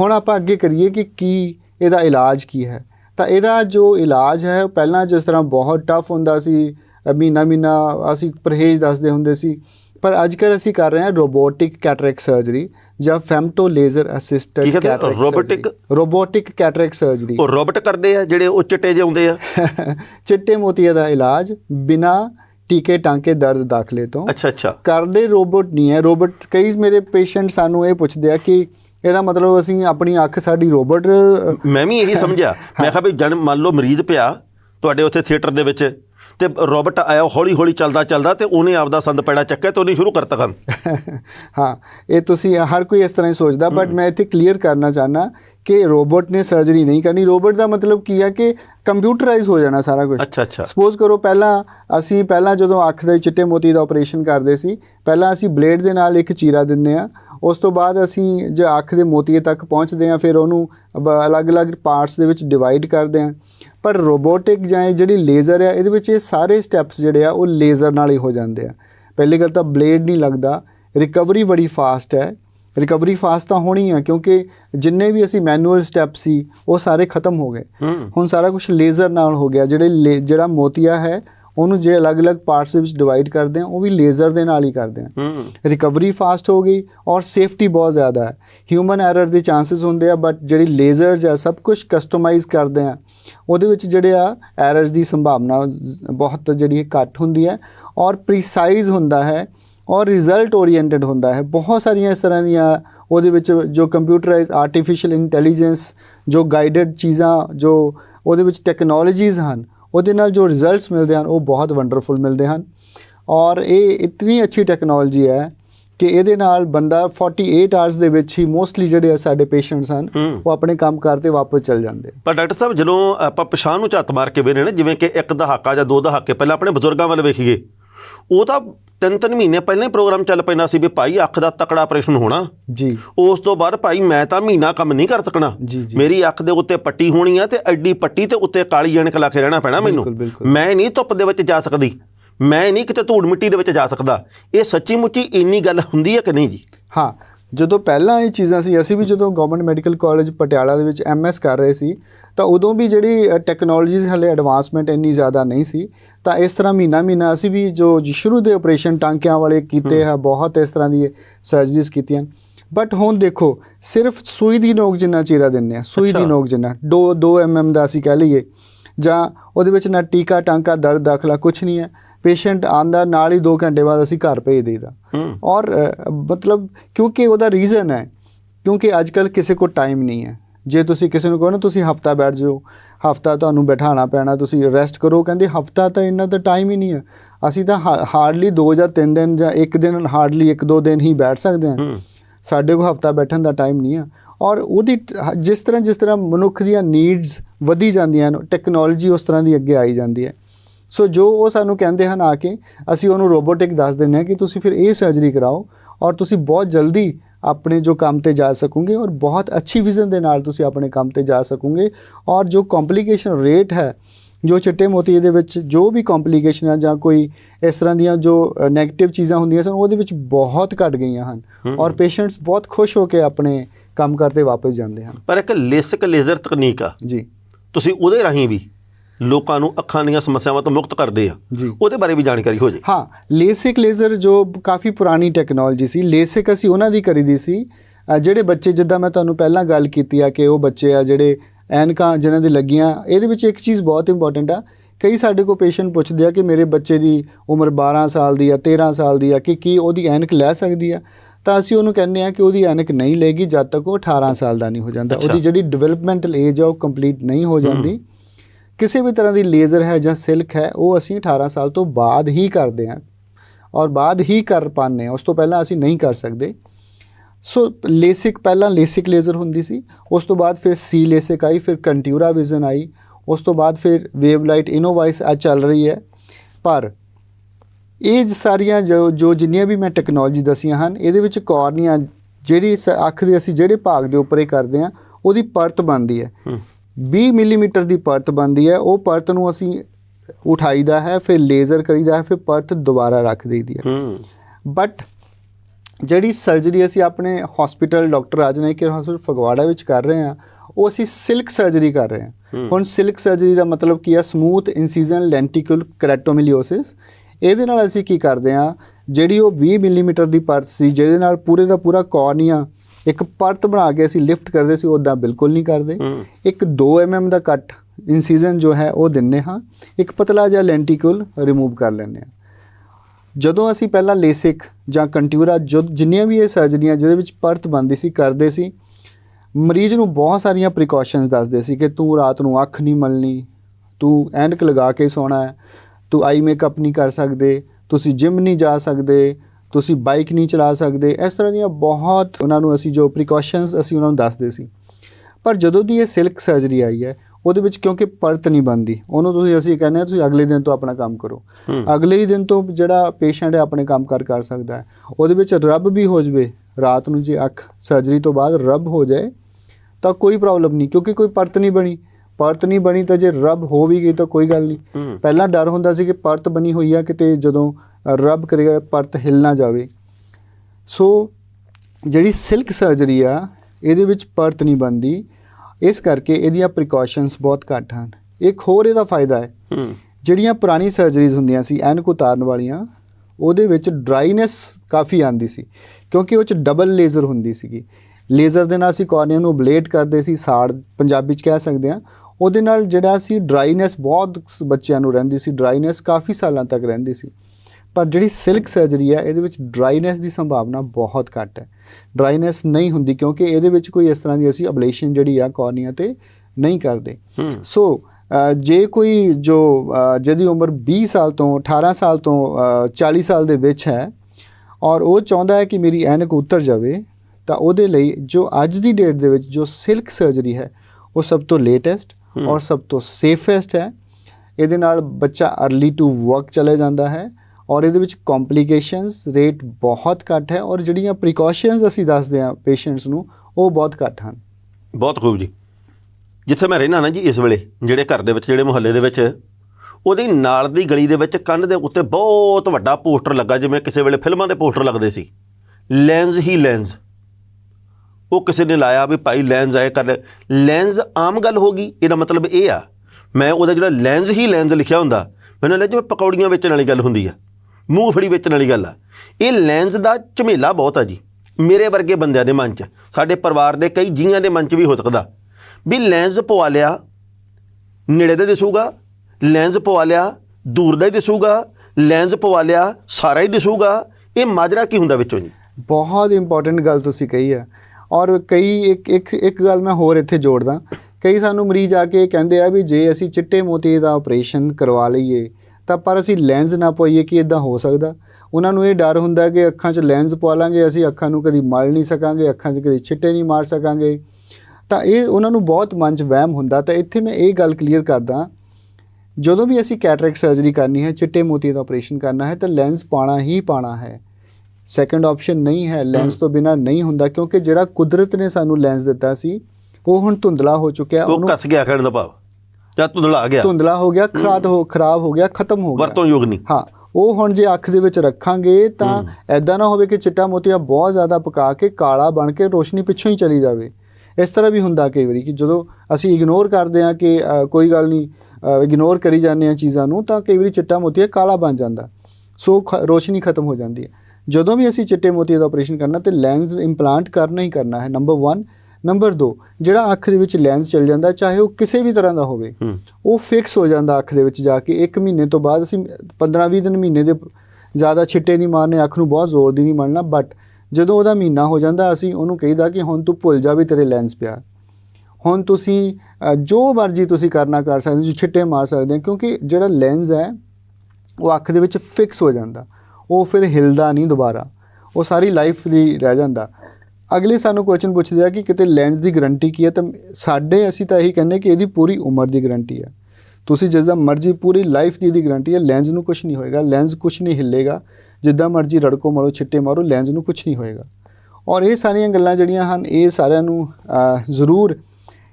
ਹੁਣ ਆਪਾਂ ਅੱਗੇ ਕਰੀਏ ਕਿ ਕੀ ਇਹਦਾ ਇਲਾਜ ਕੀ ਹੈ। ਤਾਂ ਇਹਦਾ ਜੋ ਇਲਾਜ ਹੈ ਪਹਿਲਾਂ ਜਿਸ ਤਰ੍ਹਾਂ ਬਹੁਤ ਟਫ ਹੁੰਦਾ ਸੀ ਮਹੀਨਾ ਮਹੀਨਾ ਅਸੀਂ ਪਰਹੇਜ਼ ਦੱਸਦੇ ਹੁੰਦੇ ਸੀ ਪਰ ਅੱਜ ਕੱਲ੍ਹ ਅਸੀਂ ਕਰ ਰਹੇ ਹਾਂ ਰੋਬੋਟਿਕ ਕੈਟਰੈਕਟ ਸਰਜਰੀ ਜਾਂ ਫੈਮਟੋ ਲੇਜ਼ਰ ਅਸਿਸਟਡ ਕੀ ਕਹਿੰਦੇ? robotic? ਰੋਬੋਟਿਕ ਕੈਟਰੈਕਟ ਸਰਜਰੀ ਉਹ ਰੋਬਟ ਕਰਦੇ ਆ ਜਿਹੜੇ ਉਹ ਚਿੱਟੇ ਜਿਹੇ ਆਉਂਦੇ ਆ? *laughs* ਚਿੱਟੇ ਮੋਤੀਏ ਦਾ ਇਲਾਜ ਬਿਨਾ ਟੀਕੇ ਟਾਂਕੇ ਦਰਦ ਦਾਖਲੇ ਤੋਂ ਅੱਛਾ ਅੱਛਾ। ਕਰਦੇ ਰੋਬੋਟ ਨਹੀਂ ਹੈ। ਰੋਬੋਟ ਕਈ ਮੇਰੇ ਪੇਸ਼ੈਂਟ ਸਾਨੂੰ ਇਹ ਪੁੱਛਦੇ ਆ ਕਿ ਇਹਦਾ ਮਤਲਬ ਅਸੀਂ ਆਪਣੀ ਅੱਖ ਸਾਡੀ ਰੋਬੋਟ ਮੈਂ ਵੀ ਇਹੀ *laughs* ਸਮਝਿਆ। ਮੈਂ ਕਿਹਾ ਵੀ ਜਨ ਮੰਨ ਲਓ ਮਰੀਜ਼ ਪਿਆ ਤੁਹਾਡੇ ਉੱਥੇ ਥੀਏਟਰ ਦੇ ਵਿੱਚ। ਤੇ ਰੋਬਟ ਆਇਆ ਹੌਲੀ ਹੌਲੀ ਚੱਲਦਾ ਚੱਲਦਾ ਤੇ ਉਹਨੇ ਆਪਦਾ ਸੰਦ ਪੈੜਾ ਚੱਕਿਆ ਤੇ ਉਹਨੇ ਸ਼ੁਰੂ ਕਰਤਾ ਕੰਮ। *laughs* ਹਾਂ ਇਹ ਤੁਸੀਂ ਹਰ ਕੋਈ ਇਸ ਤਰ੍ਹਾਂ ਹੀ ਸੋਚਦਾ ਬਟ ਮੈਂ ਇੱਥੇ ਕਲੀਅਰ ਕਰਨਾ ਚਾਹਨਾ ਕਿ ਰੋਬੋਟ ਨੇ ਸਰਜਰੀ ਨਹੀਂ ਕਰਨੀ। ਰੋਬੋਟ ਦਾ ਮਤਲਬ ਕੀ ਹੈ ਕਿ ਕੰਪਿਊਟਰਾਈਜ਼ ਹੋ ਜਾਣਾ ਸਾਰਾ ਕੁਝ ਅੱਛਾ ਅੱਛਾ। ਸਪੋਜ਼ ਕਰੋ ਪਹਿਲਾਂ ਅਸੀਂ ਪਹਿਲਾਂ ਜਦੋਂ ਅੱਖ ਦੇ ਚਿੱਟੇ ਮੋਤੀ ਦਾ ਆਪਰੇਸ਼ਨ ਕਰਦੇ ਸੀ ਪਹਿਲਾਂ ਅਸੀਂ ਬਲੇਡ ਦੇ ਨਾਲ ਇੱਕ ਚੀਰਾ ਦਿੰਦੇ ਆ ਉਸ ਤੋਂ ਬਾਅਦ ਅਸੀਂ ਜੇ ਅੱਖ ਦੇ ਮੋਤੀਏ ਤੱਕ ਪਹੁੰਚਦੇ ਆ ਫਿਰ ਉਹਨੂੰ ਅਲੱਗ-ਅਲੱਗ ਪਾਰਟਸ ਦੇ ਵਿੱਚ ਡਿਵਾਈਡ ਕਰਦੇ ਆ ਪਰ ਰੋਬੋਟਿਕ ਜਾਂ ਇਹ ਜਿਹੜੀ ਲੇਜ਼ਰ ਆ ਇਹਦੇ ਵਿੱਚ ਇਹ ਸਾਰੇ ਸਟੈਪਸ ਜਿਹੜੇ ਆ ਉਹ ਲੇਜ਼ਰ ਨਾਲ ਹੀ ਹੋ ਜਾਂਦੇ ਆ। ਪਹਿਲੀ ਗੱਲ ਤਾਂ ਬਲੇਡ ਨਹੀਂ ਲੱਗਦਾ। ਰਿਕਵਰੀ ਬੜੀ ਫਾਸਟ ਹੈ। ਰਿਕਵਰੀ ਫਾਸਟ ਤਾਂ ਹੋਣੀ ਆ ਕਿਉਂਕਿ ਜਿੰਨੇ ਵੀ ਅਸੀਂ ਮੈਨੂਅਲ ਸਟੈਪ ਸੀ ਉਹ ਸਾਰੇ ਖਤਮ ਹੋ ਗਏ। ਹੁਣ ਸਾਰਾ ਕੁਝ ਲੇਜ਼ਰ ਨਾਲ ਹੋ ਗਿਆ। ਜਿਹੜੇ ਜਿਹੜਾ ਮੋਤੀਆ ਹੈ ਉਹਨੂੰ ਜੇ ਅਲੱਗ-ਅਲੱਗ ਪਾਰਟਸ ਵਿੱਚ ਡਿਵਾਈਡ ਕਰਦੇ ਆ ਉਹ ਵੀ ਲੇਜ਼ਰ ਦੇ ਨਾਲ ਹੀ ਕਰਦੇ ਆ। ਰਿਕਵਰੀ ਫਾਸਟ ਹੋ ਗਈ ਔਰ ਸੇਫਟੀ ਬਹੁਤ ਜ਼ਿਆਦਾ ਹੈ। ਹਿਊਮਨ ਐਰਰ ਦੇ ਚਾਂਸਸ ਹੁੰਦੇ ਆ ਬਟ ਜਿਹੜੀ ਲੇਜ਼ਰਸ ਆ ਸਭ ਕੁਝ ਕਸਟਮਾਈਜ਼ ਕਰਦੇ ਆ। ਉਹਦੇ ਵਿੱਚ ਜਿਹੜੇ ਆ ਐਰਰਸ ਦੀ ਸੰਭਾਵਨਾ ਬਹੁਤ ਜਿਹੜੀ ਘੱਟ ਹੁੰਦੀ ਹੈ ਔਰ ਪ੍ਰੀਸਾਈਜ਼ ਹੁੰਦਾ ਹੈ ਔਰ ਰਿਜ਼ਲਟ ਓਰੀਐਂਟਡ ਹੁੰਦਾ ਹੈ। ਬਹੁਤ ਸਾਰੀਆਂ ਇਸ ਤਰ੍ਹਾਂ ਦੀਆਂ ਉਹਦੇ ਵਿੱਚ ਜੋ ਕੰਪਿਊਟਰਾਈਜ਼ ਆਰਟੀਫੀਸ਼ੀਅਲ ਇੰਟੈਲੀਜੈਂਸ ਜੋ ਗਾਈਡਡ ਚੀਜ਼ਾਂ, ਜੋ ਉਹਦੇ ਵਿੱਚ ਟੈਕਨੋਲੋਜੀਜ਼ ਹਨ, ਉਹਦੇ ਨਾਲ ਜੋ ਰਿਜ਼ਲਟਸ ਮਿਲਦੇ ਹਨ, ਉਹ ਬਹੁਤ ਵੰਡਰਫੁਲ ਮਿਲਦੇ ਹਨ। ਔਰ ਇਹ ਇਤਨੀ ਅੱਛੀ ਟੈਕਨੋਲੋਜੀ ਹੈ ਕਿ ਇਹਦੇ ਨਾਲ ਬੰਦਾ 48 ਆਵਰਸ ਦੇ ਵਿੱਚ ਹੀ ਮੋਸਟਲੀ ਜਿਹੜੇ ਸਾਡੇ ਪੇਸ਼ੈਂਟਸ ਹਨ ਉਹ ਆਪਣੇ ਕੰਮ ਕਰਦੇ ਵਾਪਸ ਚਲ ਜਾਂਦੇ ਪਰ ਡਾਕਟਰ ਸਾਹਿਬ ਜਦੋਂ ਆਪਾਂ ਪਛਾਣ ਨੂੰ ਝੱਤ ਮਾਰ ਕੇ ਵੇਖਦੇ ਨੇ ਜਿਵੇਂ ਕਿ ਇੱਕ ਦਹਾਕਾ ਜਾਂ ਦੋ ਦਹਾਕੇ ਪਹਿਲਾਂ ਆਪਣੇ ਬਜ਼ੁਰਗਾਂ ਵੱਲ ਵੇਖੀਏ ਉਹ ਤਾਂ ਤਿੰਨ ਤਿੰਨ ਮਹੀਨੇ ਪਹਿਲਾਂ ਹੀ ਪ੍ਰੋਗਰਾਮ ਚੱਲ ਪੈਣਾ ਸੀ ਵੀ ਭਾਈ ਅੱਖ ਦਾ ਤਕੜਾ ਆਪਰੇਸ਼ਨ ਹੋਣਾ। ਜੀ। ਉਸ ਤੋਂ ਬਾਅਦ ਭਾਈ ਮੈਂ ਤਾਂ ਮਹੀਨਾ ਕੰਮ ਨਹੀਂ ਕਰ ਸਕਣਾ। ਮੇਰੀ ਅੱਖ ਦੇ ਉੱਤੇ ਪੱਟੀ ਹੋਣੀ ਆ ਤੇ ਐਡੀ ਪੱਟੀ ਤੇ ਉੱਤੇ ਕਾਲੀ ਐਨਕ ਲਾ ਕੇ ਰਹਿਣਾ ਪੈਣਾ ਮੈਨੂੰ। ਮੈਂ ਨਹੀਂ ਧੁੱਪ ਦੇ ਵਿੱਚ ਜਾ ਸਕਦੀ। ਮੈਂ ਨਹੀਂ ਕਿਤੇ ਧੂੜ ਮਿੱਟੀ ਦੇ ਵਿੱਚ ਜਾ ਸਕਦਾ। ਇਹ ਸੱਚੀ ਮੁੱਚੀ ਇੰਨੀ ਗੱਲ ਹੁੰਦੀ ਹੈ ਕਿ ਨਹੀਂ ਜੀ? ਹਾਂ ਜਦੋਂ ਪਹਿਲਾਂ ਇਹ ਚੀਜ਼ਾਂ ਸੀ ਅਸੀਂ ਵੀ ਜਦੋਂ ਗਵਰਨਮੈਂਟ ਮੈਡੀਕਲ ਕਾਲਜ ਪਟਿਆਲਾ ਦੇ ਵਿੱਚ ਐਮਐਸ ਕਰ ਰਹੇ ਸੀ ਤਾਂ ਉਦੋਂ ਵੀ ਜਿਹੜੀ ਟੈਕਨੋਲੋਜੀਜ਼ ਹਲੇ ਐਡਵਾਂਸਮੈਂਟ ਇੰਨੀ ਜ਼ਿਆਦਾ ਨਹੀਂ ਸੀ। ਤਾਂ ਇਸ ਤਰ੍ਹਾਂ ਮਹੀਨਾ ਮਹੀਨਾ ਅਸੀਂ ਵੀ ਜੋ ਸ਼ੁਰੂ ਦੇ ਆਪਰੇਸ਼ਨ ਟਾਂਕਿਆਂ ਵਾਲੇ ਕੀਤੇ ਆ ਬਹੁਤ ਇਸ ਤਰ੍ਹਾਂ ਦੀ ਸਰਜਰੀਜ਼ ਕੀਤੀਆਂ। ਬਟ ਹੁਣ ਦੇਖੋ ਸਿਰਫ ਸੂਈ ਦੀ ਨੋਕ ਜਿੰਨਾ ਚੀਰਾ ਦਿੰਨੇ ਆ ਸੂਈ ਦੀ। ਨੋਕ ਜਿੰਨਾ 2 2 ਐਮਐਮ ਦਾ ਅਸੀਂ ਕਹਿ ਲਈਏ। ਜਾਂ ਉਹਦੇ ਵਿੱਚ ਨਾ ਟੀਕਾ ਟਾਂਕਾ ਦਰਦ ਦਾਖਲਾ ਕੁਝ ਨਹੀਂ ਹੈ। ਪੇਸ਼ੈਂਟ ਆਂਦਾ ਨਾਲ ਹੀ 2 ਘੰਟੇ ਬਾਅਦ ਅਸੀਂ ਘਰ ਭੇਜ ਦੇਈਦਾ। ਹੂੰ। ਔਰ ਮਤਲਬ ਕਿਉਂਕਿ ਉਹਦਾ ਰੀਜ਼ਨ ਹੈ ਕਿਉਂਕਿ ਅੱਜ ਕੱਲ ਕਿਸੇ ਕੋਲ ਟਾਈਮ ਨਹੀਂ ਹੈ। ਜੇ ਤੁਸੀਂ ਕਿਸੇ ਨੂੰ ਕਹੋ ਨਾ ਤੁਸੀਂ ਹਫਤਾ ਬੈਠ ਜਾਓ ਹਫਤਾ ਤੁਹਾਨੂੰ ਬਿਠਾਣਾ ਪੈਣਾ ਤੁਸੀਂ ਰੈਸਟ ਕਰੋ ਕਹਿੰਦੇ ਹਫਤਾ ਤਾਂ ਇੰਨਾ ਤਾਂ ਟਾਈਮ ਹੀ ਨਹੀਂ ਹੈ। ਅਸੀਂ ਤਾਂ ਹਾਰਡਲੀ 2 ਜਾਂ 3 ਦਿਨ ਜਾਂ ਇੱਕ ਦਿਨ ਹਾਰਡਲੀ 1-2 ਦਿਨ ਹੀ ਬੈਠ ਸਕਦੇ ਹਾਂ। ਹੂੰ। ਸਾਡੇ ਕੋਲ ਹਫਤਾ ਬੈਠਣ ਦਾ ਟਾਈਮ ਨਹੀਂ ਆ ਔਰ ਉਹਦੀ ਜਿਸ ਤਰ੍ਹਾਂ ਜਿਸ ਤਰ੍ਹਾਂ ਮਨੁੱਖ ਦੀਆਂ ਨੀਡਸ ਵਧੀ ਜਾਂਦੀਆਂ ਨੇ ਟੈਕਨੋਲੋਜੀ ਉਸ ਤਰ੍ਹਾਂ ਦੀ ਅੱਗੇ ਆਈ ਜਾਂਦੀ ਹੈ। ਸੋ ਜੋ ਉਹ ਸਾਨੂੰ ਕਹਿੰਦੇ ਹਨ ਆ ਕੇ ਅਸੀਂ ਉਹਨੂੰ ਰੋਬੋਟਿਕ ਦੱਸ ਦਿੰਦੇ ਹਾਂ ਕਿ ਤੁਸੀਂ ਫਿਰ ਇਹ ਸਰਜਰੀ ਕਰਾਓ ਔਰ ਤੁਸੀਂ ਬਹੁਤ ਜਲਦੀ ਆਪਣੇ ਜੋ ਕੰਮ ਤੇ ਜਾ ਸਕੋਗੇ ਔਰ ਬਹੁਤ ਅੱਛੀ ਵਿਜ਼ਨ ਦੇ ਨਾਲ ਤੁਸੀਂ ਆਪਣੇ ਕੰਮ ਤੇ ਜਾ ਸਕੋਗੇ ਔਰ ਜੋ ਕੰਪਲਿਕੇਸ਼ਨ ਰੇਟ ਹੈ ਜੋ ਚਿੱਟੇ ਮੋਤੀ ਦੇ ਵਿੱਚ ਜੋ ਵੀ ਕੰਪਲਿਕੇਸ਼ਨ ਆ ਜਾਂ ਕੋਈ ਇਸ ਤਰ੍ਹਾਂ ਦੀਆਂ ਜੋ 네ਗੇਟਿਵ ਚੀਜ਼ਾਂ ਹੁੰਦੀਆਂ ਸਨ ਉਹਦੇ ਵਿੱਚ ਬਹੁਤ ਘਟ ਗਈਆਂ ਹਨ। ਔਰ ਪੇਸ਼ੈਂਟਸ ਬਹੁਤ ਖੁਸ਼ ਹੋ ਕੇ ਆਪਣੇ ਕੰਮ ਕਰਤੇ ਵਾਪਸ ਜਾਂਦੇ ਹਨ। ਪਰ ਇੱਕ ਲੇਸਿਕ ਲੇਜ਼ਰ ਤਕਨੀਕ ਆ। ਜੀ। ਤੁਸੀਂ ਉਹਦੇ ਰਾਹੀਂ ਵੀ ਲੋਕਾਂ ਨੂੰ ਅੱਖਾਂ ਦੀਆਂ ਸਮੱਸਿਆਵਾਂ ਤੋਂ ਮੁਕਤ ਕਰਦੇ ਆ। ਉਹਦੇ ਬਾਰੇ ਵੀ ਜਾਣਕਾਰੀ ਹੋ ਜੇ। ਹਾਂ ਲੇਸਿਕ ਲੇਜ਼ਰ ਜੋ ਕਾਫੀ ਪੁਰਾਣੀ ਟੈਕਨੋਲੋਜੀ ਸੀ ਲੇਸਿਕ ਅਸੀਂ ਉਹਨਾਂ ਦੀ ਕਰੀਦੀ ਸੀ। ਜਿਹੜੇ ਬੱਚੇ ਜਿੱਦਾਂ ਮੈਂ ਤੁਹਾਨੂੰ ਪਹਿਲਾਂ ਗੱਲ ਕੀਤੀ ਆ ਕਿ ਉਹ ਬੱਚੇ ਆ ਜਿਹੜੇ ਐਨਕਾਂ ਜਿਨ੍ਹਾਂ ਦੇ ਲੱਗੀਆਂ ਇਹਦੇ ਵਿੱਚ ਇੱਕ ਚੀਜ਼ ਬਹੁਤ ਇੰਪੋਰਟੈਂਟ ਆ। ਕਈ ਸਾਡੇ ਕੋਲ ਪੇਸ਼ੈਂਟ ਪੁੱਛਦੇ ਆ ਕਿ ਮੇਰੇ ਬੱਚੇ ਦੀ ਉਮਰ 12 ਸਾਲ ਦੀ ਆ 13 ਸਾਲ ਦੀ ਆ ਕਿ ਕੀ ਉਹਦੀ ਐਨਕ ਲੈ ਸਕਦੀ ਆ? ਤਾਂ ਅਸੀਂ ਉਹਨੂੰ ਕਹਿੰਦੇ ਆ ਕਿ ਉਹਦੀ ਐਨਕ ਨਹੀਂ ਲੈਗੀ ਜਦ ਤੱਕ ਉਹ 18 ਸਾਲ ਦਾ ਨਹੀਂ ਹੋ ਜਾਂਦਾ। ਉਹਦੀ ਜਿਹੜੀ ਡਿਵੈਲਪਮੈਂਟਲ ਏਜ ਆ ਉਹ ਕੰਪਲੀਟ ਨਹੀਂ ਹੋ। ਜਾਂਦੀ। ਕਿਸੇ ਵੀ ਤਰ੍ਹਾਂ ਦੀ ਲੇਜ਼ਰ ਹੈ ਜਾਂ ਸਿਲਕ ਹੈ, ਉਹ ਅਸੀਂ 18 ਸਾਲ ਤੋਂ ਬਾਅਦ ਹੀ ਕਰਦੇ ਹਾਂ ਔਰ ਬਾਅਦ ਹੀ ਕਰ ਪਾਉਂਦੇ ਹਾਂ। ਉਸ ਤੋਂ ਪਹਿਲਾਂ ਅਸੀਂ ਨਹੀਂ ਕਰ ਸਕਦੇ। ਸੋ ਲੇਸਿਕ ਪਹਿਲਾਂ ਲੇਸਿਕ ਲੇਜ਼ਰ ਹੁੰਦੀ ਸੀ, ਉਸ ਤੋਂ ਬਾਅਦ ਫਿਰ ਸੀ ਲੇਸਿਕ ਆਈ, ਫਿਰ ਕੰਟਿਊਰਾ ਵਿਜ਼ਨ ਆਈ, ਉਸ ਤੋਂ ਬਾਅਦ ਫਿਰ ਵੇਵ ਲਾਈਟ ਇਨੋਵਾਈਸ ਆ ਚੱਲ ਰਹੀ ਹੈ। ਪਰ ਇਹ ਸਾਰੀਆਂ ਜੋ ਜੋ ਜਿੰਨੀਆਂ ਵੀ ਮੈਂ ਟੈਕਨੋਲੋਜੀ ਦਸੀਆਂ ਹਨ, ਇਹਦੇ ਵਿੱਚ ਕੋਰਨੀਆ ਜਿਹੜੀ ਸ- ਅੱਖ ਦੇ ਅਸੀਂ ਜਿਹੜੇ ਭਾਗ ਦੇ ਉੱਪਰ ਇਹ ਕਰਦੇ ਹਾਂ, ਉਹਦੀ ਪਰਤ ਬਣਦੀ ਹੈ। 20 ਮਿਲੀਮੀਟਰ ਦੀ ਪਰਤ ਬਣਦੀ ਹੈ। ਉਹ ਪਰਤ ਨੂੰ ਅਸੀਂ ਉਠਾਈਦਾ ਹੈ ਫਿਰ ਲੇਜ਼ਰ ਕਰੀਦਾ ਹੈ ਫਿਰ ਪਰਤ ਦੁਬਾਰਾ ਰੱਖ ਦਈਦੀ ਹੈ। ਹੂੰ। ਬਟ ਜਿਹੜੀ ਸਰਜਰੀ ਅਸੀਂ ਆਪਣੇ hospital doctor Rajan eye care hospital Phagwara ਵਿੱਚ ਕਰ ਰਹੇ ਹਾਂ ਉਹ ਅਸੀਂ ਸਿਲਕ ਸਰਜਰੀ ਕਰ ਰਹੇ ਹੂੰ। ਹੁਣ ਸਿਲਕ ਸਰਜਰੀ ਦਾ ਮਤਲਬ ਕੀ ਹੈ? ਸਮੂਥ ਇਨਸੀਜ਼ਨ ਲੈਂਟੀਕੂਲ ਕ੍ਰੈਟੋਮਿਲਿਓਸਿਸ ਇਹਦੇ ਨਾਲ ਅਸੀਂ ਕੀ ਕਰਦੇ ਹਾਂ? ਜਿਹੜੀ ਉਹ 20 ਮਿਲੀਮੀਟਰ ਦੀ ਪਰਤ ਸੀ ਜਿਹਦੇ ਨਾਲ ਪੂਰੇ ਦਾ ਪੂਰਾ ਕੋਰਨੀਆ ਇੱਕ ਪਰਤ ਬਣਾ ਕੇ ਅਸੀਂ ਲਿਫਟ ਕਰਦੇ ਸੀ ਉਦਾਂ ਬਿਲਕੁਲ ਨਹੀਂ ਕਰਦੇ। ਇੱਕ 2 mm ਦਾ ਕੱਟ ਇਨਸੀਜ਼ਨ ਜੋ ਹੈ ਉਹ ਦਿੰਨੇ ਹਾਂ। ਇੱਕ ਪਤਲਾ ਜਿਹਾ ਲੈਂਟੀਕੂਲ ਰਿਮੂਵ ਕਰ ਲੈਂਦੇ ਹਾਂ। ਜਦੋਂ ਅਸੀਂ ਪਹਿਲਾਂ ਲੇਸਿਕ ਜਾਂ ਕੰਟਿਊਰਾ ਜਿੰਨੀਆਂ ਵੀ ਇਹ ਸਰਜਰੀਆਂ ਜਿਹਦੇ ਵਿੱਚ ਪਰਤ ਬੰਦੀ ਸੀ ਕਰਦੇ ਸੀ ਮਰੀਜ਼ ਨੂੰ ਬਹੁਤ ਸਾਰੀਆਂ ਪ੍ਰੀਕਾਸ਼ਨਸ ਦੱਸਦੇ ਸੀ ਕਿ ਤੂੰ ਰਾਤ ਨੂੰ ਅੱਖ ਨਹੀਂ ਮਲਣੀ ਤੂੰ ਐਨਕ ਲਗਾ ਕੇ ਸੌਣਾ ਹੈ ਤੂੰ ਆਈ ਮੇਕਅਪ ਨਹੀਂ ਕਰ ਸਕਦੇ ਤੁਸੀਂ ਜਿਮ ਨਹੀਂ ਜਾ ਸਕਦੇ ਤੁਸੀਂ ਬਾਈਕ ਨਹੀਂ ਚਲਾ ਸਕਦੇ। ਇਸ ਤਰ੍ਹਾਂ ਦੀਆਂ ਬਹੁਤ ਉਹਨਾਂ ਨੂੰ ਅਸੀਂ ਜੋ ਪ੍ਰੀਕਾਸ਼ਨਸ ਅਸੀਂ ਉਹਨਾਂ ਨੂੰ ਦੱਸਦੇ ਸੀ। ਪਰ ਜਦੋਂ ਦੀ ਇਹ ਸਿਲਕ ਸਰਜਰੀ ਆਈ ਹੈ ਉਹਦੇ ਵਿੱਚ ਕਿਉਂਕਿ ਪਰਤ ਨਹੀਂ ਬਣਦੀ ਉਹਨੂੰ ਤੁਸੀਂ ਅਸੀਂ ਕਹਿੰਦੇ ਹਾਂ ਤੁਸੀਂ ਅਗਲੇ ਦਿਨ ਤੋਂ ਆਪਣਾ ਕੰਮ ਕਰੋ। ਅਗਲੇ ਹੀ ਦਿਨ ਤੋਂ ਜਿਹੜਾ ਪੇਸ਼ੈਂਟ ਹੈ ਆਪਣੇ ਕੰਮ ਕਰ ਕਰ ਸਕਦਾ ਹੈ। ਉਹਦੇ ਵਿੱਚ ਰੱਬ ਵੀ ਹੋ ਜਵੇ ਰਾਤ ਨੂੰ ਜੇ ਅੱਖ ਸਰਜਰੀ ਤੋਂ ਬਾਅਦ ਰੱਬ ਹੋ ਜਾਏ ਤਾਂ ਕੋਈ ਪ੍ਰੋਬਲਮ ਨਹੀਂ ਕਿਉਂਕਿ ਕੋਈ ਪਰਤ ਨਹੀਂ ਬਣੀ। ਪਰਤ ਨਹੀਂ ਬਣੀ ਤਾਂ ਜੇ ਰੱਬ ਹੋ ਵੀ ਗਈ ਤਾਂ ਕੋਈ ਗੱਲ ਨਹੀਂ। ਪਹਿਲਾਂ ਡਰ ਹੁੰਦਾ ਸੀ ਕਿ ਪਰਤ ਬਣੀ ਹੋਈ ਆ ਕਿਤੇ ਜਦੋਂ ਰੱਬ ਕਰੇਗਾ ਪਰਤ ਹਿੱਲ ਨਾ ਜਾਵੇ। ਸੋ ਜਿਹੜੀ ਸਿਲਕ ਸਰਜਰੀ ਆ ਇਹਦੇ ਵਿੱਚ ਪਰਤ ਨਹੀਂ ਬਣਦੀ। ਇਸ ਕਰਕੇ ਇਹਦੀਆਂ ਪ੍ਰੀਕਾਸ਼ਨਸ ਬਹੁਤ ਘੱਟ ਹਨ। ਇੱਕ ਹੋਰ ਇਹਦਾ ਫਾਇਦਾ ਹੈ। ਜਿਹੜੀਆਂ ਪੁਰਾਣੀ ਸਰਜਰੀਜ਼ ਹੁੰਦੀਆਂ ਸੀ ਐਨਕ ਉਤਾਰਨ ਵਾਲੀਆਂ ਉਹਦੇ ਵਿੱਚ ਡਰਾਈਨੈਸ ਕਾਫੀ ਆਂਦੀ ਸੀ ਕਿਉਂਕਿ ਉਹ ਚ ਡਬਲ ਲੇਜ਼ਰ ਹੁੰਦੀ ਸੀਗੀ। ਲੇਜ਼ਰ ਦੇ ਨਾਲ ਅਸੀਂ ਕੋਰਨੀਆ ਨੂੰ ਬਲੇਡ ਕਰਦੇ ਸੀ ਸਾੜ ਪੰਜਾਬੀ ਚ ਕਹਿ ਸਕਦੇ ਹਾਂ। ਉਹਦੇ ਨਾਲ ਜਿਹੜਾ ਸੀ ਡਰਾਈਨੈਸ ਬਹੁਤ ਬੱਚਿਆਂ ਨੂੰ ਰਹਿੰਦੀ ਸੀ ਡਰਾਈਨੈਸ ਕਾਫੀ ਸਾਲਾਂ ਤੱਕ ਰਹਿੰਦੀ ਸੀ। ਪਰ ਜਿਹੜੀ ਸਿਲਕ ਸਰਜਰੀ ਹੈ ਇਹਦੇ ਵਿੱਚ ਡਰਾਈਨੈਸ ਦੀ ਸੰਭਾਵਨਾ ਬਹੁਤ ਘੱਟ ਹੈ। ਡਰਾਈਨੈਸ ਨਹੀਂ ਹੁੰਦੀ ਕਿਉਂਕਿ ਇਹਦੇ ਵਿੱਚ ਕੋਈ ਇਸ ਤਰ੍ਹਾਂ ਦੀ ਅਸੀਂ ਅਬਲੇਸ਼ਨ ਜਿਹੜੀ ਆ ਕੋਰਨੀਆ ਤੇ ਨਹੀਂ ਕਰਦੇ। ਸੋ ਜੇ ਕੋਈ ਜੋ ਜਿਹਦੀ ਉਮਰ 20 ਸਾਲ ਤੋਂ 18 ਸਾਲ ਤੋਂ ਅ, 40 ਸਾਲ ਦੇ ਵਿੱਚ ਹੈ ਔਰ ਉਹ ਚਾਹੁੰਦਾ ਹੈ ਕਿ ਮੇਰੀ ਐਨਕ ਉਤਰ ਜਾਵੇ ਤਾਂ ਉਹਦੇ ਲਈ ਜੋ ਅੱਜ ਦੀ ਡੇਟ ਦੇ ਵਿੱਚ ਜੋ ਸਿਲਕ ਸਰਜਰੀ ਹੈ ਉਹ ਸਭ ਤੋਂ ਲੇਟੈਸਟ। ਔਰ ਸਭ ਤੋਂ ਸੇਫੈਸਟ ਹੈ। ਇਹਦੇ ਨਾਲ ਬੱਚਾ अर्ਲੀ ਟੂ ਵਰਕ ਚਲੇ ਜਾਂਦਾ ਹੈ ਔਰ ਇਹਦੇ ਵਿੱਚ ਕੰਪਲਿਕੇਸ਼ਨਸ ਰੇਟ ਬਹੁਤ ਘੱਟ ਹੈ ਔਰ ਜਿਹੜੀਆਂ ਪ੍ਰੀਕਾਸ਼ਨਸ ਅਸੀਂ ਦੱਸਦੇ ਹਾਂ ਪੇਸ਼ੈਂਟਸ ਨੂੰ, ਉਹ ਬਹੁਤ ਘੱਟ ਹਨ। ਬਹੁਤ ਖੂਬ ਜੀ। ਜਿੱਥੇ ਮੈਂ ਰਹਿਣਾ ਨਾ ਜੀ ਇਸ ਵੇਲੇ, ਜਿਹੜੇ ਘਰ ਦੇ ਵਿੱਚ, ਜਿਹੜੇ ਮੁਹੱਲੇ ਦੇ ਵਿੱਚ, ਉਹਦੀ ਨਾਲ ਦੀ ਗਲੀ ਦੇ ਵਿੱਚ ਕੰਧ ਦੇ ਉੱਤੇ ਬਹੁਤ ਵੱਡਾ ਪੋਸਟਰ ਲੱਗਾ, ਜਿਵੇਂ ਕਿਸੇ ਵੇਲੇ ਫਿਲਮਾਂ ਦੇ ਪੋਸਟਰ ਲੱਗਦੇ ਸੀ। ਲੈਂਜ਼ ਹੀ ਲੈਂਜ਼ ਉਹ ਕਿਸੇ ਨੇ ਲਾਇਆ ਵੀ ਭਾਈ ਲੈਂਜ਼ ਆਏ ਕਰ ਲੈਂਜ਼ ਆਮ ਗੱਲ ਹੋ ਗਈ, ਇਹਦਾ ਮਤਲਬ ਇਹ ਆ। ਮੈਂ ਉਹਦਾ ਜਿਹੜਾ ਲੈਂਜ ਹੀ ਲੈਂਜ ਲਿਖਿਆ ਹੁੰਦਾ, ਮੈਨੂੰ ਲੱਗਦਾ ਜਿਵੇਂ ਪਕੌੜੀਆਂ ਵੇਚਣ ਵਾਲੀ ਗੱਲ ਹੁੰਦੀ ਆ। ਮੂੰਗਫਲੀ ਵੇਚਣ ਵਾਲੀ ਗੱਲ ਆ। ਇਹ ਲੈਂਸ ਦਾ ਝਮੇਲਾ ਬਹੁਤ ਆ ਜੀ। ਮੇਰੇ ਵਰਗੇ ਬੰਦਿਆਂ ਦੇ ਮਨ 'ਚ, ਸਾਡੇ ਪਰਿਵਾਰ ਦੇ ਕਈ ਜੀਆਂ ਦੇ ਮਨ 'ਚ ਵੀ ਹੋ ਸਕਦਾ। ਵੀ ਲੈਂਸ ਪਵਾ ਲਿਆ, ਨੇੜੇ ਦਾ ਦਿਸੂਗਾ ਲੈਂਸ ਪਵਾ ਲਿਆ, ਦੂਰ ਦਾ ਹੀ ਦਿਸੂਗਾ ਲੈਂਸ ਪਵਾ ਲਿਆ, ਸਾਰਾ ਹੀ ਦਿਸੂਗਾ। ਇਹ ਮਾਜਰਾ ਕੀ ਹੁੰਦਾ ਵਿੱਚੋਂ ਜੀ? ਬਹੁਤ ਇੰਪੋਰਟੈਂਟ ਗੱਲ ਤੁਸੀਂ ਕਹੀ ਹੈ ਔਰ ਕਈ ਇੱਕ ਇੱਕ ਇੱਕ ਗੱਲ ਮੈਂ ਹੋਰ ਇੱਥੇ ਜੋੜਦਾ। ਕਈ ਸਾਨੂੰ ਮਰੀਜ਼ ਆ ਕੇ ਕਹਿੰਦੇ ਆ ਵੀ ਜੇ ਅਸੀਂ ਚਿੱਟੇ ਮੋਤੀ ਦਾ ਆਪਰੇਸ਼ਨ ਕਰਵਾ ਲਈਏ ਤਾਂ ਪਰ ਅਸੀਂ ਲੈਂਸ ਨਾ ਪਾਈਏ ਕਿ ਇਦਾਂ ਹੋ ਸਕਦਾ। ਉਹਨਾਂ ਨੂੰ ਇਹ ਡਰ ਹੁੰਦਾ ਕਿ ਅੱਖਾਂ 'ਚ ਲੈਂਸ ਪਵਾ ਲਾਂਗੇ ਅਸੀਂ ਅੱਖਾਂ ਨੂੰ ਕਦੀ ਮਲ ਨਹੀਂ ਸਕਾਂਗੇ ਅੱਖਾਂ 'ਚ ਕਦੀ ਛਿੱਟੇ ਨਹੀਂ ਮਾਰ ਸਕਾਂਗੇ। ਤਾਂ ਇਹ ਉਹਨਾਂ ਨੂੰ ਬਹੁਤ ਮਨ 'ਚ ਵਹਿਮ ਹੁੰਦਾ। ਤਾਂ ਇੱਥੇ ਮੈਂ ਇਹ ਗੱਲ ਕਲੀਅਰ ਕਰਦਾ ਜਦੋਂ ਵੀ ਅਸੀਂ ਕੈਟਰੈਕਟ ਸਰਜਰੀ ਕਰਨੀ ਹੈ ਚਿੱਟੇ ਮੋਤੀ ਦਾ ਆਪਰੇਸ਼ਨ ਕਰਨਾ ਹੈ ਤਾਂ ਲੈਂਸ ਪਾਣਾ ਹੀ ਪਾਣਾ ਹੈ। ਸੈਕੰਡ ਆਪਸ਼ਨ ਨਹੀਂ ਹੈ ਲੈਂਸ ਤੋਂ ਬਿਨਾ ਨਹੀਂ ਹੁੰਦਾ ਕਿਉਂਕਿ ਜਿਹੜਾ ਕੁਦਰਤ ਨੇ ਸਾਨੂੰ ਲੈਂਸ ਦਿੱਤਾ ਸੀ ਉਹ ਹੁਣ ਧੁੰਦਲਾ ਹੋ ਚੁੱਕਿਆ ਉਹ ਕੱਸ ਗਿਆ ਕਹਿਣ ਦਾ ਭਾਵ। ਜਾਂ ਧੁੰਦਲਾ ਆ ਗਿਆ। ਧੁੰਦਲਾ ਹੋ ਗਿਆ ਖਰਾਬ ਹੋ ਖਰਾਬ ਹੋ ਗਿਆ ਖਤਮ ਹੋ ਗਿਆ। ਵਰਤੋਂ ਯੋਗ ਨਹੀਂ। ਹਾਂ ਉਹ ਹੁਣ ਜੇ ਅੱਖ ਦੇ ਵਿੱਚ ਰੱਖਾਂਗੇ ਤਾਂ ਐਦਾਂ ਨਾ ਹੋਵੇ ਕਿ ਚਿੱਟਾ ਮੋਤੀਆ ਬਹੁਤ ਜ਼ਿਆਦਾ ਪਕਾ ਕੇ ਕਾਲਾ ਬਣ ਕੇ ਰੋਸ਼ਨੀ ਪਿੱਛੋਂ ਹੀ ਚਲੀ ਜਾਵੇ। ਇਸ ਤਰ੍ਹਾਂ ਵੀ ਹੁੰਦਾ ਕਈ ਵਾਰੀ ਕਿ ਜਦੋਂ ਅਸੀਂ ਇਗਨੋਰ ਕਰਦੇ ਹਾਂ ਕਿ ਕੋਈ ਗੱਲ ਨਹੀਂ ਇਗਨੋਰ ਕਰੀ ਜਾਂਦੇ ਹਾਂ ਚੀਜ਼ਾਂ ਨੂੰ ਤਾਂ ਕਈ ਵਾਰੀ ਚਿੱਟਾ ਮੋਤੀਆ ਕਾਲਾ ਬਣ ਜਾਂਦਾ। ਸੋ ਰੋਸ਼ਨੀ ਖਤਮ ਹੋ ਜਾਂਦੀ ਹੈ। ਜਦੋਂ ਵੀ ਅਸੀਂ ਚਿੱਟੇ ਮੋਤੀਏ ਦਾ ਆਪਰੇਸ਼ਨ ਕਰਨਾ ਤੇ ਲੈਂਸ ਇੰਪਲਾਂਟ ਕਰਨਾ ਹੀ ਕਰਨਾ ਹੈ ਨੰਬਰ 1 ਨੰਬਰ 2 ਜਿਹੜਾ ਅੱਖ ਦੇ ਵਿੱਚ ਲੈਂਸ ਚਲ ਜਾਂਦਾ ਚਾਹੇ ਉਹ ਕਿਸੇ ਵੀ ਤਰ੍ਹਾਂ ਦਾ ਹੋਵੇ ਉਹ ਫਿਕਸ ਹੋ ਜਾਂਦਾ ਅੱਖ ਦੇ ਵਿੱਚ ਜਾ ਕੇ। 1 ਮਹੀਨੇ ਤੋਂ ਬਾਅਦ ਅਸੀਂ 15-20 ਦਿਨ ਮਹੀਨੇ ਦੇ ਜ਼ਿਆਦਾ ਛਿੱਟੇ ਨਹੀਂ ਮਾਰਨੇ ਅੱਖ ਨੂੰ ਬਹੁਤ ਜ਼ੋਰ ਦੀ ਨਹੀਂ ਮਾਰਨਾ ਬਟ ਜਦੋਂ ਉਹਦਾ ਮਹੀਨਾ ਹੋ ਜਾਂਦਾ ਅਸੀਂ ਉਹਨੂੰ ਕਹੀਦਾ ਕਿ ਹੁਣ ਤੂੰ ਭੁੱਲ ਜਾ ਵੀ ਤੇਰੇ ਲੈਂਸ ਪਿਆ। ਹੁਣ ਤੁਸੀਂ ਜੋ ਮਰਜ਼ੀ ਤੁਸੀਂ ਕਰਨਾ ਕਰ ਸਕਦੇ ਹੋ ਜੋ ਛਿੱਟੇ ਮਾਰ ਸਕਦੇ ਹੋ ਕਿਉਂਕਿ ਜਿਹੜਾ ਲੈਂਸ ਹੈ ਉਹ ਅੱਖ ਦੇ ਵਿੱਚ ਫਿਕਸ ਹੋ ਜਾਂਦਾ। ਉਹ ਫਿਰ ਹਿਲਦਾ ਨਹੀਂ ਦੁਬਾਰਾ। ਉਹ ਸਾਰੀ ਲਾਈਫ ਲਈ ਰਹਿ ਜਾਂਦਾ। ਅਗਲੇ ਸਾਨੂੰ ਕੁਐਸਚਨ ਪੁੱਛਦੇ ਆ ਕਿ ਕਿਤੇ ਲੈਂਸ ਦੀ ਗਾਰੰਟੀ ਕੀ ਹੈ? ਤਾਂ ਸਾਡੇ ਅਸੀਂ ਤਾਂ ਇਹੀ ਕਹਿੰਦੇ ਕਿ ਇਹਦੀ ਪੂਰੀ ਉਮਰ ਦੀ ਗਾਰੰਟੀ ਹੈ। ਤੁਸੀਂ ਜਿੱਦਾਂ ਮਰਜ਼ੀ ਪੂਰੀ ਲਾਈਫ ਦੀ ਇਹਦੀ ਗਾਰੰਟੀ ਹੈ ਲੈਂਸ ਨੂੰ ਕੁਝ ਨਹੀਂ ਹੋਏਗਾ ਲੈਂਸ ਕੁਝ ਨਹੀਂ ਹਿੱਲੇਗਾ। ਜਿੱਦਾਂ ਮਰਜ਼ੀ ਰੜਕੋ ਮਾਰੋ, ਛਿੱਟੇ ਮਾਰੋ ਲੈਂਸ ਨੂੰ ਕੁਝ ਨਹੀਂ ਹੋਏਗਾ। ਔਰ ਇਹ ਸਾਰੀਆਂ ਗੱਲਾਂ ਜਿਹੜੀਆਂ ਹਨ, ਇਹ ਸਾਰਿਆਂ ਨੂੰ ਜ਼ਰੂਰ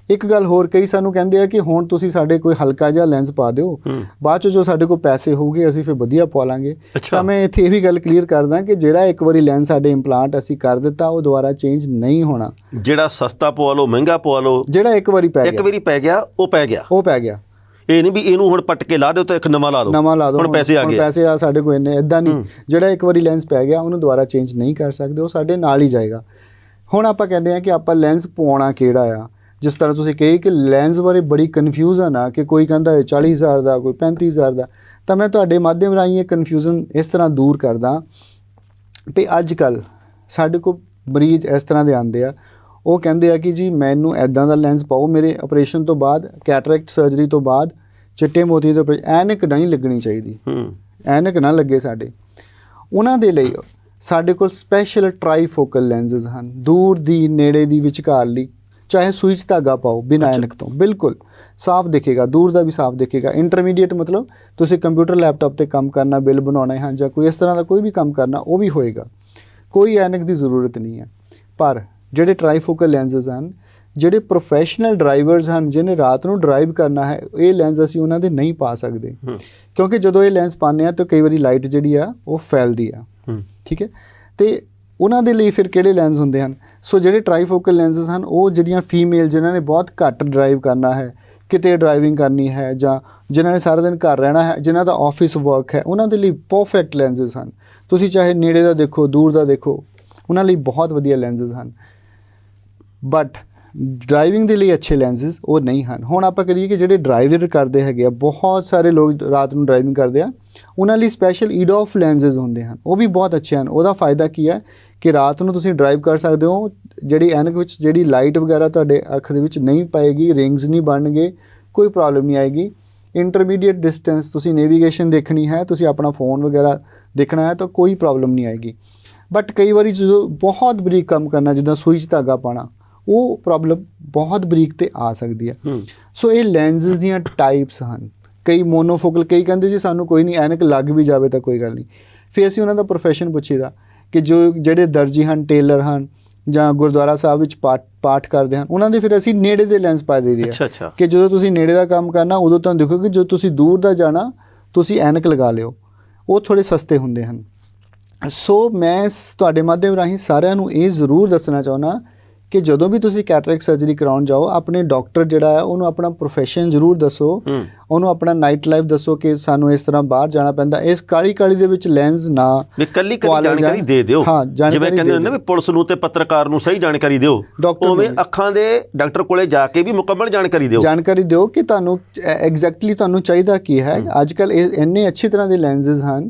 ਇੱਕ ਗੱਲ ਹੋਰ ਕਈ ਸਾਨੂੰ ਕਹਿੰਦੇ ਆ ਕਿ ਹੁਣ ਤੁਸੀਂ ਸਾਡੇ ਕੋਈ ਹਲਕਾ ਜਿਹਾ ਲੈਂਸ ਪਾ ਦਿਓ ਬਾਅਦ ਚ ਜੋ ਸਾਡੇ ਕੋਲ ਪੈਸੇ ਹੋਊਗੇ ਅਸੀਂ ਫਿਰ ਵਧੀਆ ਪਵਾ ਲਾਂਗੇ। ਤਾਂ ਮੈਂ ਇੱਥੇ ਇਹ ਵੀ ਗੱਲ ਕਲੀਅਰ ਕਰਦਾ ਕਿ ਜਿਹੜਾ ਇੱਕ ਵਾਰੀ ਲੈਂਸ ਸਾਡੇ ਇੰਪਲਾਂਟ ਅਸੀਂ ਕਰ ਦਿੱਤਾ ਉਹ ਦੁਬਾਰਾ ਚੇਂਜ ਨਹੀਂ ਹੋਣਾ। ਜਿਹੜਾ ਸਸਤਾ ਪਵਾ ਲਓ ਮਹਿੰਗਾ ਪਵਾ ਲਓ ਜਿਹੜਾ ਇੱਕ ਵਾਰੀ ਪੈ ਇੱਕ ਗਿਆ। ਵਾਰੀ ਪੈ ਗਿਆ ਉਹ ਪੈ ਗਿਆ। ਉਹ ਪੈ ਗਿਆ। ਇਹ ਨਹੀਂ ਵੀ ਇਹਨੂੰ ਹੁਣ ਪੱਟ ਕੇ ਲਾ ਦਿਓ ਤਾਂ ਇੱਕ ਨਵਾਂ ਲਾ ਦਿਓ। ਨਵਾਂ ਲਾ ਦਿਓ ਹੁਣ ਪੈਸੇ ਆ ਹੁਣ ਗਏ। ਪੈਸੇ ਆ ਸਾਡੇ ਕੋਲ ਇੰਨੇ ਇਦਾਂ ਨਹੀਂ। ਜਿਹੜਾ ਇੱਕ ਵਾਰੀ ਲੈਂਸ ਪੈ ਗਿਆ ਉਹਨੂੰ ਦੁਬਾਰਾ ਚੇਂਜ ਨਹੀਂ ਕਰ ਸਕਦੇ ਉਹ ਸਾਡੇ ਨਾਲ ਹੀ ਜਾਏਗਾ। ਹੁਣ ਆਪਾਂ ਕਹਿੰਦੇ ਆ ਕਿ ਆਪਾਂ ਲੈਂਸ ਪਵਾਉਣਾ ਕਿਹੜਾ ਆ? ਜਿਸ ਤਰ੍ਹਾਂ ਤੁਸੀਂ ਕਹੇ ਕਿ ਲੈਂਸ ਬਾਰੇ ਬੜੀ ਕਨਫਿਊਜ਼ਨ ਆ ਕਿ ਕੋਈ ਕਹਿੰਦਾ ਹੈ 40000 ਦਾ ਕੋਈ 35000 ਦਾ ਤਾਂ ਮੈਂ ਤੁਹਾਡੇ ਮਾਧਿਅਮ ਰਾਹੀਂ ਇਹ ਕਨਫਿਊਜ਼ਨ ਇਸ ਤਰ੍ਹਾਂ ਦੂਰ ਕਰਦਾ ਵੀ ਅੱਜ ਕੱਲ ਸਾਡੇ ਕੋਲ ਮਰੀਜ਼ ਇਸ ਤਰ੍ਹਾਂ ਦੇ ਆਉਂਦੇ ਆ ਉਹ ਕਹਿੰਦੇ ਆ ਕਿ ਜੀ ਮੈਨੂੰ ਐਦਾਂ ਦਾ ਲੈਂਸ ਪਾਓ ਮੇਰੇ ਆਪਰੇਸ਼ਨ ਤੋਂ ਬਾਅਦ ਕੈਟਰੈਕਟ ਸਰਜਰੀ ਤੋਂ ਬਾਅਦ ਚਿੱਟੇ ਮੋਤੀ ਦੇ ਐਨਕ ਨਹੀਂ ਲੱਗਣੀ ਚਾਹੀਦੀ। ਹੂੰ। ਐਨਕ ਨਾ ਲੱਗੇ ਸਾਡੇ। ਉਹਨਾਂ ਦੇ ਲਈ ਸਾਡੇ ਕੋਲ ਸਪੈਸ਼ਲ ਟ੍ਰਾਈਫੋਕਲ ਲੈਂਸਸ ਹਨ ਦੂਰ ਦੀ ਨੇੜੇ ਦੀ ਵਿਚਕਾਰਲੀ ਚਾਹੇ ਸੂਈ 'ਚ ਧਾਗਾ ਪਾਓ ਬਿਨਾਂ ਐਨਕ ਤੋਂ ਬਿਲਕੁਲ। ਸਾਫ਼ ਦਿਖੇਗਾ ਦੂਰ ਦਾ ਵੀ ਸਾਫ਼ ਦਿਖੇਗਾ। ਇੰਟਰਮੀਡੀਏਟ ਮਤਲਬ ਤੁਸੀਂ ਕੰਪਿਊਟਰ ਲੈਪਟਾਪ ਤੇ ਕੰਮ ਕਰਨਾ ਬਿੱਲ ਬਣਾਉਣਾ ਹੈ ਜਾਂ ਕੋਈ ਇਸ ਤਰ੍ਹਾਂ ਦਾ ਕੋਈ ਵੀ ਕੰਮ ਕਰਨਾ ਉਹ ਵੀ ਹੋਏਗਾ। ਕੋਈ ਐਨਕ ਦੀ ਜ਼ਰੂਰਤ ਨਹੀਂ ਹੈ। ਪਰ ਜਿਹੜੇ ਟ੍ਰਾਈਫੋਕਲ ਲੈਂਸਸ ਹਨ ਜਿਹੜੇ ਪ੍ਰੋਫੈਸ਼ਨਲ ਡਰਾਈਵਰਸ ਹਨ ਜਿਹਨੇ ਰਾਤ ਨੂੰ ਡਰਾਈਵ ਕਰਨਾ ਹੈ ਇਹ ਲੈਂਸ ਅਸੀਂ ਉਹਨਾਂ ਦੇ ਨਹੀਂ ਪਾ ਸਕਦੇ। ਕਿਉਂਕਿ ਜਦੋਂ ਇਹ ਲੈਂਸ ਪਾਉਂਦੇ ਆ ਤਾਂ ਕਈ ਵਾਰੀ ਲਾਈਟ ਜਿਹੜੀ ਆ ਉਹ ਫੈਲਦੀ ਆ। ਠੀਕ ਹੈ? ਤੇ ਉਹਨਾਂ ਦੇ ਲਈ ਫਿਰ ਕਿਹੜੇ ਲੈਂਸ ਹੁੰਦੇ ਹਨ? ਸੋ ਜਿਹੜੇ ਟ੍ਰਾਈਫੋਕਲ ਲੈਂਸਸ ਹਨ, ਉਹ ਜਿਹੜੀਆਂ ਫੀਮੇਲ ਜਿਨ੍ਹਾਂ ਨੇ ਬਹੁਤ ਘੱਟ ਡਰਾਈਵ ਕਰਨਾ ਹੈ, ਕਿਤੇ ਡਰਾਈਵਿੰਗ ਕਰਨੀ ਹੈ ਜਾਂ ਜਿਨ੍ਹਾਂ ਨੇ ਸਾਰਾ ਦਿਨ ਘਰ ਰਹਿਣਾ ਹੈ, ਜਿਨ੍ਹਾਂ ਦਾ ਆਫਿਸ ਵਰਕ ਹੈ, ਉਹਨਾਂ ਦੇ ਲਈ ਪਰਫੈਕਟ ਲੈਂਸਸ ਹਨ। ਤੁਸੀਂ ਚਾਹੇ ਨੇੜੇ ਦਾ ਦੇਖੋ, ਦੂਰ ਦਾ ਦੇਖੋ, ਉਹਨਾਂ ਲਈ ਬਹੁਤ ਵਧੀਆ ਲੈਂਸਸ ਹਨ। ਬਟ ਡਰਾਈਵਿੰਗ ਦੇ ਲਈ ਅੱਛੇ ਲੈਂਸਸ ਉਹ ਨਹੀਂ ਹਨ। ਹੁਣ ਆਪਾਂ ਕਰੀਏ ਕਿ ਜਿਹੜੇ ਡਰਾਈਵਰ ਕਰਦੇ ਹੈਗੇ ਆ, ਬਹੁਤ ਸਾਰੇ ਲੋਕ ਰਾਤ ਨੂੰ ਡਰਾਈਵਿੰਗ ਕਰਦੇ ਆ ਉਹਨਾਂ ਲਈ ਸਪੈਸ਼ਲ ਈਡੋਫ ਲੈਂਸਸ ਹੁੰਦੇ ਹਨ। ਉਹ ਵੀ ਬਹੁਤ ਅੱਛੇ ਹਨ। ਉਹਦਾ ਫਾਇਦਾ ਕੀ ਹੈ ਕਿ ਰਾਤ ਨੂੰ ਤੁਸੀਂ ਡਰਾਈਵ ਕਰ ਸਕਦੇ ਹੋ ਜਿਹੜੀ ਐਨਕ ਵਿੱਚ ਜਿਹੜੀ ਲਾਈਟ ਵਗੈਰਾ ਤੁਹਾਡੇ ਅੱਖ ਦੇ ਵਿੱਚ ਨਹੀਂ ਪਾਏਗੀ ਰਿੰਗਸ ਨਹੀਂ ਬਣਨਗੇ ਕੋਈ ਪ੍ਰੋਬਲਮ ਨਹੀਂ ਆਏਗੀ। ਇੰਟਰਮੀਡੀਏਟ ਡਿਸਟੈਂਸ ਤੁਸੀਂ ਨੇਵੀਗੇਸ਼ਨ ਦੇਖਣੀ ਹੈ ਤੁਸੀਂ ਆਪਣਾ ਫੋਨ ਵਗੈਰਾ ਦੇਖਣਾ ਹੈ ਤਾਂ ਕੋਈ ਪ੍ਰੋਬਲਮ ਨਹੀਂ ਆਏਗੀ। ਬਟ ਕਈ ਵਾਰੀ ਜਦੋਂ ਬਹੁਤ ਬਰੀਕ ਕੰਮ ਕਰਨਾ ਜਿੱਦਾਂ ਸੂਈ 'ਚ ਧਾਗਾ ਪਾਣਾ ਉਹ ਪ੍ਰੋਬਲਮ ਬਹੁਤ ਬਰੀਕ ਤੇ ਆ ਸਕਦੀ ਹੈ। ਸੋ ਇਹ ਲੈਂਸਸ ਦੀਆਂ ਟਾਈਪਸ ਹਨ। ਕਈ ਮੋਨੋਫੋਕਲ ਕਈ ਕਹਿੰਦੇ ਜੀ ਸਾਨੂੰ ਕੋਈ ਨਹੀਂ ਐਨਕ ਲੱਗ ਵੀ ਜਾਵੇ ਤਾਂ ਕੋਈ ਗੱਲ ਨਹੀਂ। ਫਿਰ ਅਸੀਂ ਉਹਨਾਂ ਦਾ profession ਪੁੱਛੀਦਾ ਕਿ ਜੋ ਜਿਹੜੇ ਦਰਜੀ ਹਨ ਟੇਲਰ ਹਨ ਜਾਂ ਗੁਰਦੁਆਰਾ ਸਾਹਿਬ ਵਿੱਚ ਪਾਠ ਪਾਠ ਕਰਦੇ ਹਨ ਉਹਨਾਂ ਦੇ ਫਿਰ ਅਸੀਂ ਨੇੜੇ ਦੇ ਲੈਂਸ ਪਾ ਅੱਛਾ ਕਿ ਜਦੋਂ ਤੁਸੀਂ ਨੇੜੇ ਦਾ ਕੰਮ ਕਰਨਾ ਉਦੋਂ ਤੁਹਾਨੂੰ ਦੇਖੋ ਕਿ ਜੋ ਤੁਸੀਂ ਦੂਰ ਦਾ ਜਾਣਾ ਤੁਸੀਂ ਐਨਕ ਲਗਾ ਲਿਓ। ਉਹ ਥੋੜੇ ਸਸਤੇ ਹੁੰਦੇ ਹਨ। ਸੋ ਮੈਂ ਤੁਹਾਡੇ ਮਾਧਿਅਮ ਰਾਹੀਂ ਸਾਰਿਆਂ ਨੂੰ ਇਹ ਜ਼ਰੂਰ ਦੱਸਣਾ ਚਾਹੁੰਦਾ ਕਿ ਜਦੋਂ ਵੀ ਤੁਸੀਂ ਕੈਟਰੈਕਟ ਸਰਜਰੀ ਕਰਾਉਣ ਜਾਓ ਆਪਣੇ ਡਾਕਟਰ ਜਿਹੜਾ ਹੈ ਉਹਨੂੰ ਆਪਣਾ profession ਜ਼ਰੂਰ ਦੱਸੋ। ਉਹਨੂੰ ਆਪਣਾ ਨਾਈਟ ਲਾਈਫ ਦੱਸੋ ਕਿ ਸਾਨੂੰ ਇਸ ਤਰ੍ਹਾਂ ਬਾਹਰ ਜਾਣਾ ਪੈਂਦਾ। ਇਸ ਕਾਲੀ ਕਾਲੀ ਦੇ ਵਿੱਚ ਲੈਂਸ ਨਾ ਵੀ ਕੱਲੀ ਕੱਲੀ ਜਾਣਕਾਰੀ। ਦੇ ਦਿਓ। ਜਿਵੇਂ ਕਹਿੰਦੇ ਹੁੰਦੇ ਨਾ ਵੀ ਪੁਲਿਸ ਨੂੰ ਤੇ ਪੱਤਰਕਾਰ ਨੂੰ ਸਹੀ ਜਾਣਕਾਰੀ ਦਿਓ। ਉਵੇਂ। ਅੱਖਾਂ ਦੇ ਡਾਕਟਰ ਕੋਲੇ ਜਾ ਕੇ ਵੀ ਮੁਕੰਮਲ ਜਾਣਕਾਰੀ ਦਿਓ। ਜਾਣਕਾਰੀ ਦਿਓ ਕਿ ਤੁਹਾਨੂੰ ਐਗਜ਼ੈਕਟਲੀ ਤੁਹਾਨੂੰ ਚਾਹੀਦਾ ਕੀ ਹੈ। ਅੱਜ ਕੱਲ ਇੰਨੇ ਅੱਛੀ ਤਰ੍ਹਾਂ ਦੇ ਲੈਂਸਸ ਹਨ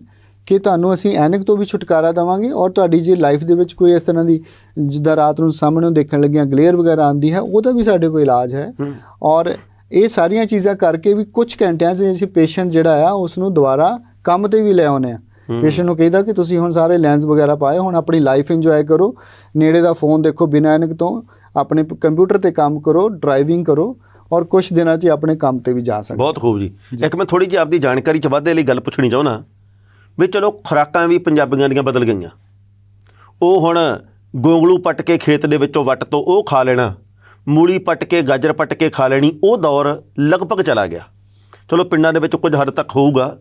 ਕਿ ਤੁਹਾਨੂੰ ਅਸੀਂ ਐਨਕ ਤੋਂ ਵੀ ਛੁਟਕਾਰਾ ਦੇਵਾਂਗੇ ਔਰ ਤੁਹਾਡੀ ਜੇ ਲਾਈਫ ਦੇ ਵਿੱਚ ਕੋਈ ਇਸ ਤਰ੍ਹਾਂ ਦੀ ਜਿੱਦਾਂ ਰਾਤ ਨੂੰ ਸਾਹਮਣੇ ਦੇਖਣ ਲੱਗਿਆ ਗਲੇਅਰ ਵਗੈਰਾ ਆਉਂਦੀ ਹੈ ਉਹਦਾ ਵੀ ਸਾਡੇ ਕੋਲ ਇਲਾਜ ਹੈ। ਔਰ ਇਹ ਸਾਰੀਆਂ ਚੀਜ਼ਾਂ ਕਰਕੇ ਵੀ ਕੁਝ ਘੰਟਿਆਂ 'ਚ ਅਸੀਂ ਪੇਸ਼ੈਂਟ ਜਿਹੜਾ ਆ ਉਸ ਨੂੰ ਦੁਬਾਰਾ ਕੰਮ ਤੇ ਵੀ ਲੈ ਆਉਂਦੇ ਆ। ਪੇਸ਼ੈਂਟ ਨੂੰ ਕਹਿੰਦਾ ਕਿ ਤੁਸੀਂ ਹੁਣ ਸਾਰੇ ਲੈਂਸ ਵਗੈਰਾ ਪਾਏ ਹੁਣ ਆਪਣੀ ਲਾਈਫ ਇੰਜੋਏ ਕਰੋ। ਨੇੜੇ ਦਾ ਫੋਨ ਦੇਖੋ ਬਿਨਾਂ ਐਨਕ ਤੋਂ ਆਪਣੇ ਕੰਪਿਊਟਰ ਤੇ ਕੰਮ ਕਰੋ ਡਰਾਈਵਿੰਗ ਕਰੋ ਔਰ ਕੁਝ ਦਿਨਾਂ 'ਚ ਆਪਣੇ ਕੰਮ ਤੇ ਵੀ ਜਾ ਸਕਦੇ ਬਹੁਤ ਖੂਬ ਜੀ। ਇੱਕ ਮੈਂ ਥੋੜੀ ਜਿਹੀ ਆਪਦੀ ਜਾਣਕਾਰੀ ਚ ਵਾਧੇ ਲਈ ਗੱਲ ਪੁੱਛਣੀ ਚਾਹੁੰਦਾ। ਵੀ ਚਲੋ ਖੁਰਾਕਾਂ ਵੀ ਪੰਜਾਬੀਆਂ ਦੀਆਂ ਬਦਲ ਗਈਆਂ। ਉਹ ਹੁਣ ਗੋਂਗਲੂ ਪੱਟ ਕੇ ਖੇਤ ਦੇ ਵਿੱਚੋਂ ਵੱਟ ਤੋਂ ਉਹ ਖਾ ਲੈਣਾ ਮੂਲੀ ਪੱਟ ਕੇ ਗਾਜਰ ਪੱਟ ਕੇ ਖਾ ਲੈਣੀ ਉਹ ਦੌਰ ਲਗਭਗ ਚਲਾ ਗਿਆ। ਚਲੋ ਪਿੰਡਾਂ ਦੇ ਵਿੱਚ ਕੁਝ ਹੱਦ ਤੱਕ ਹੋਊਗਾ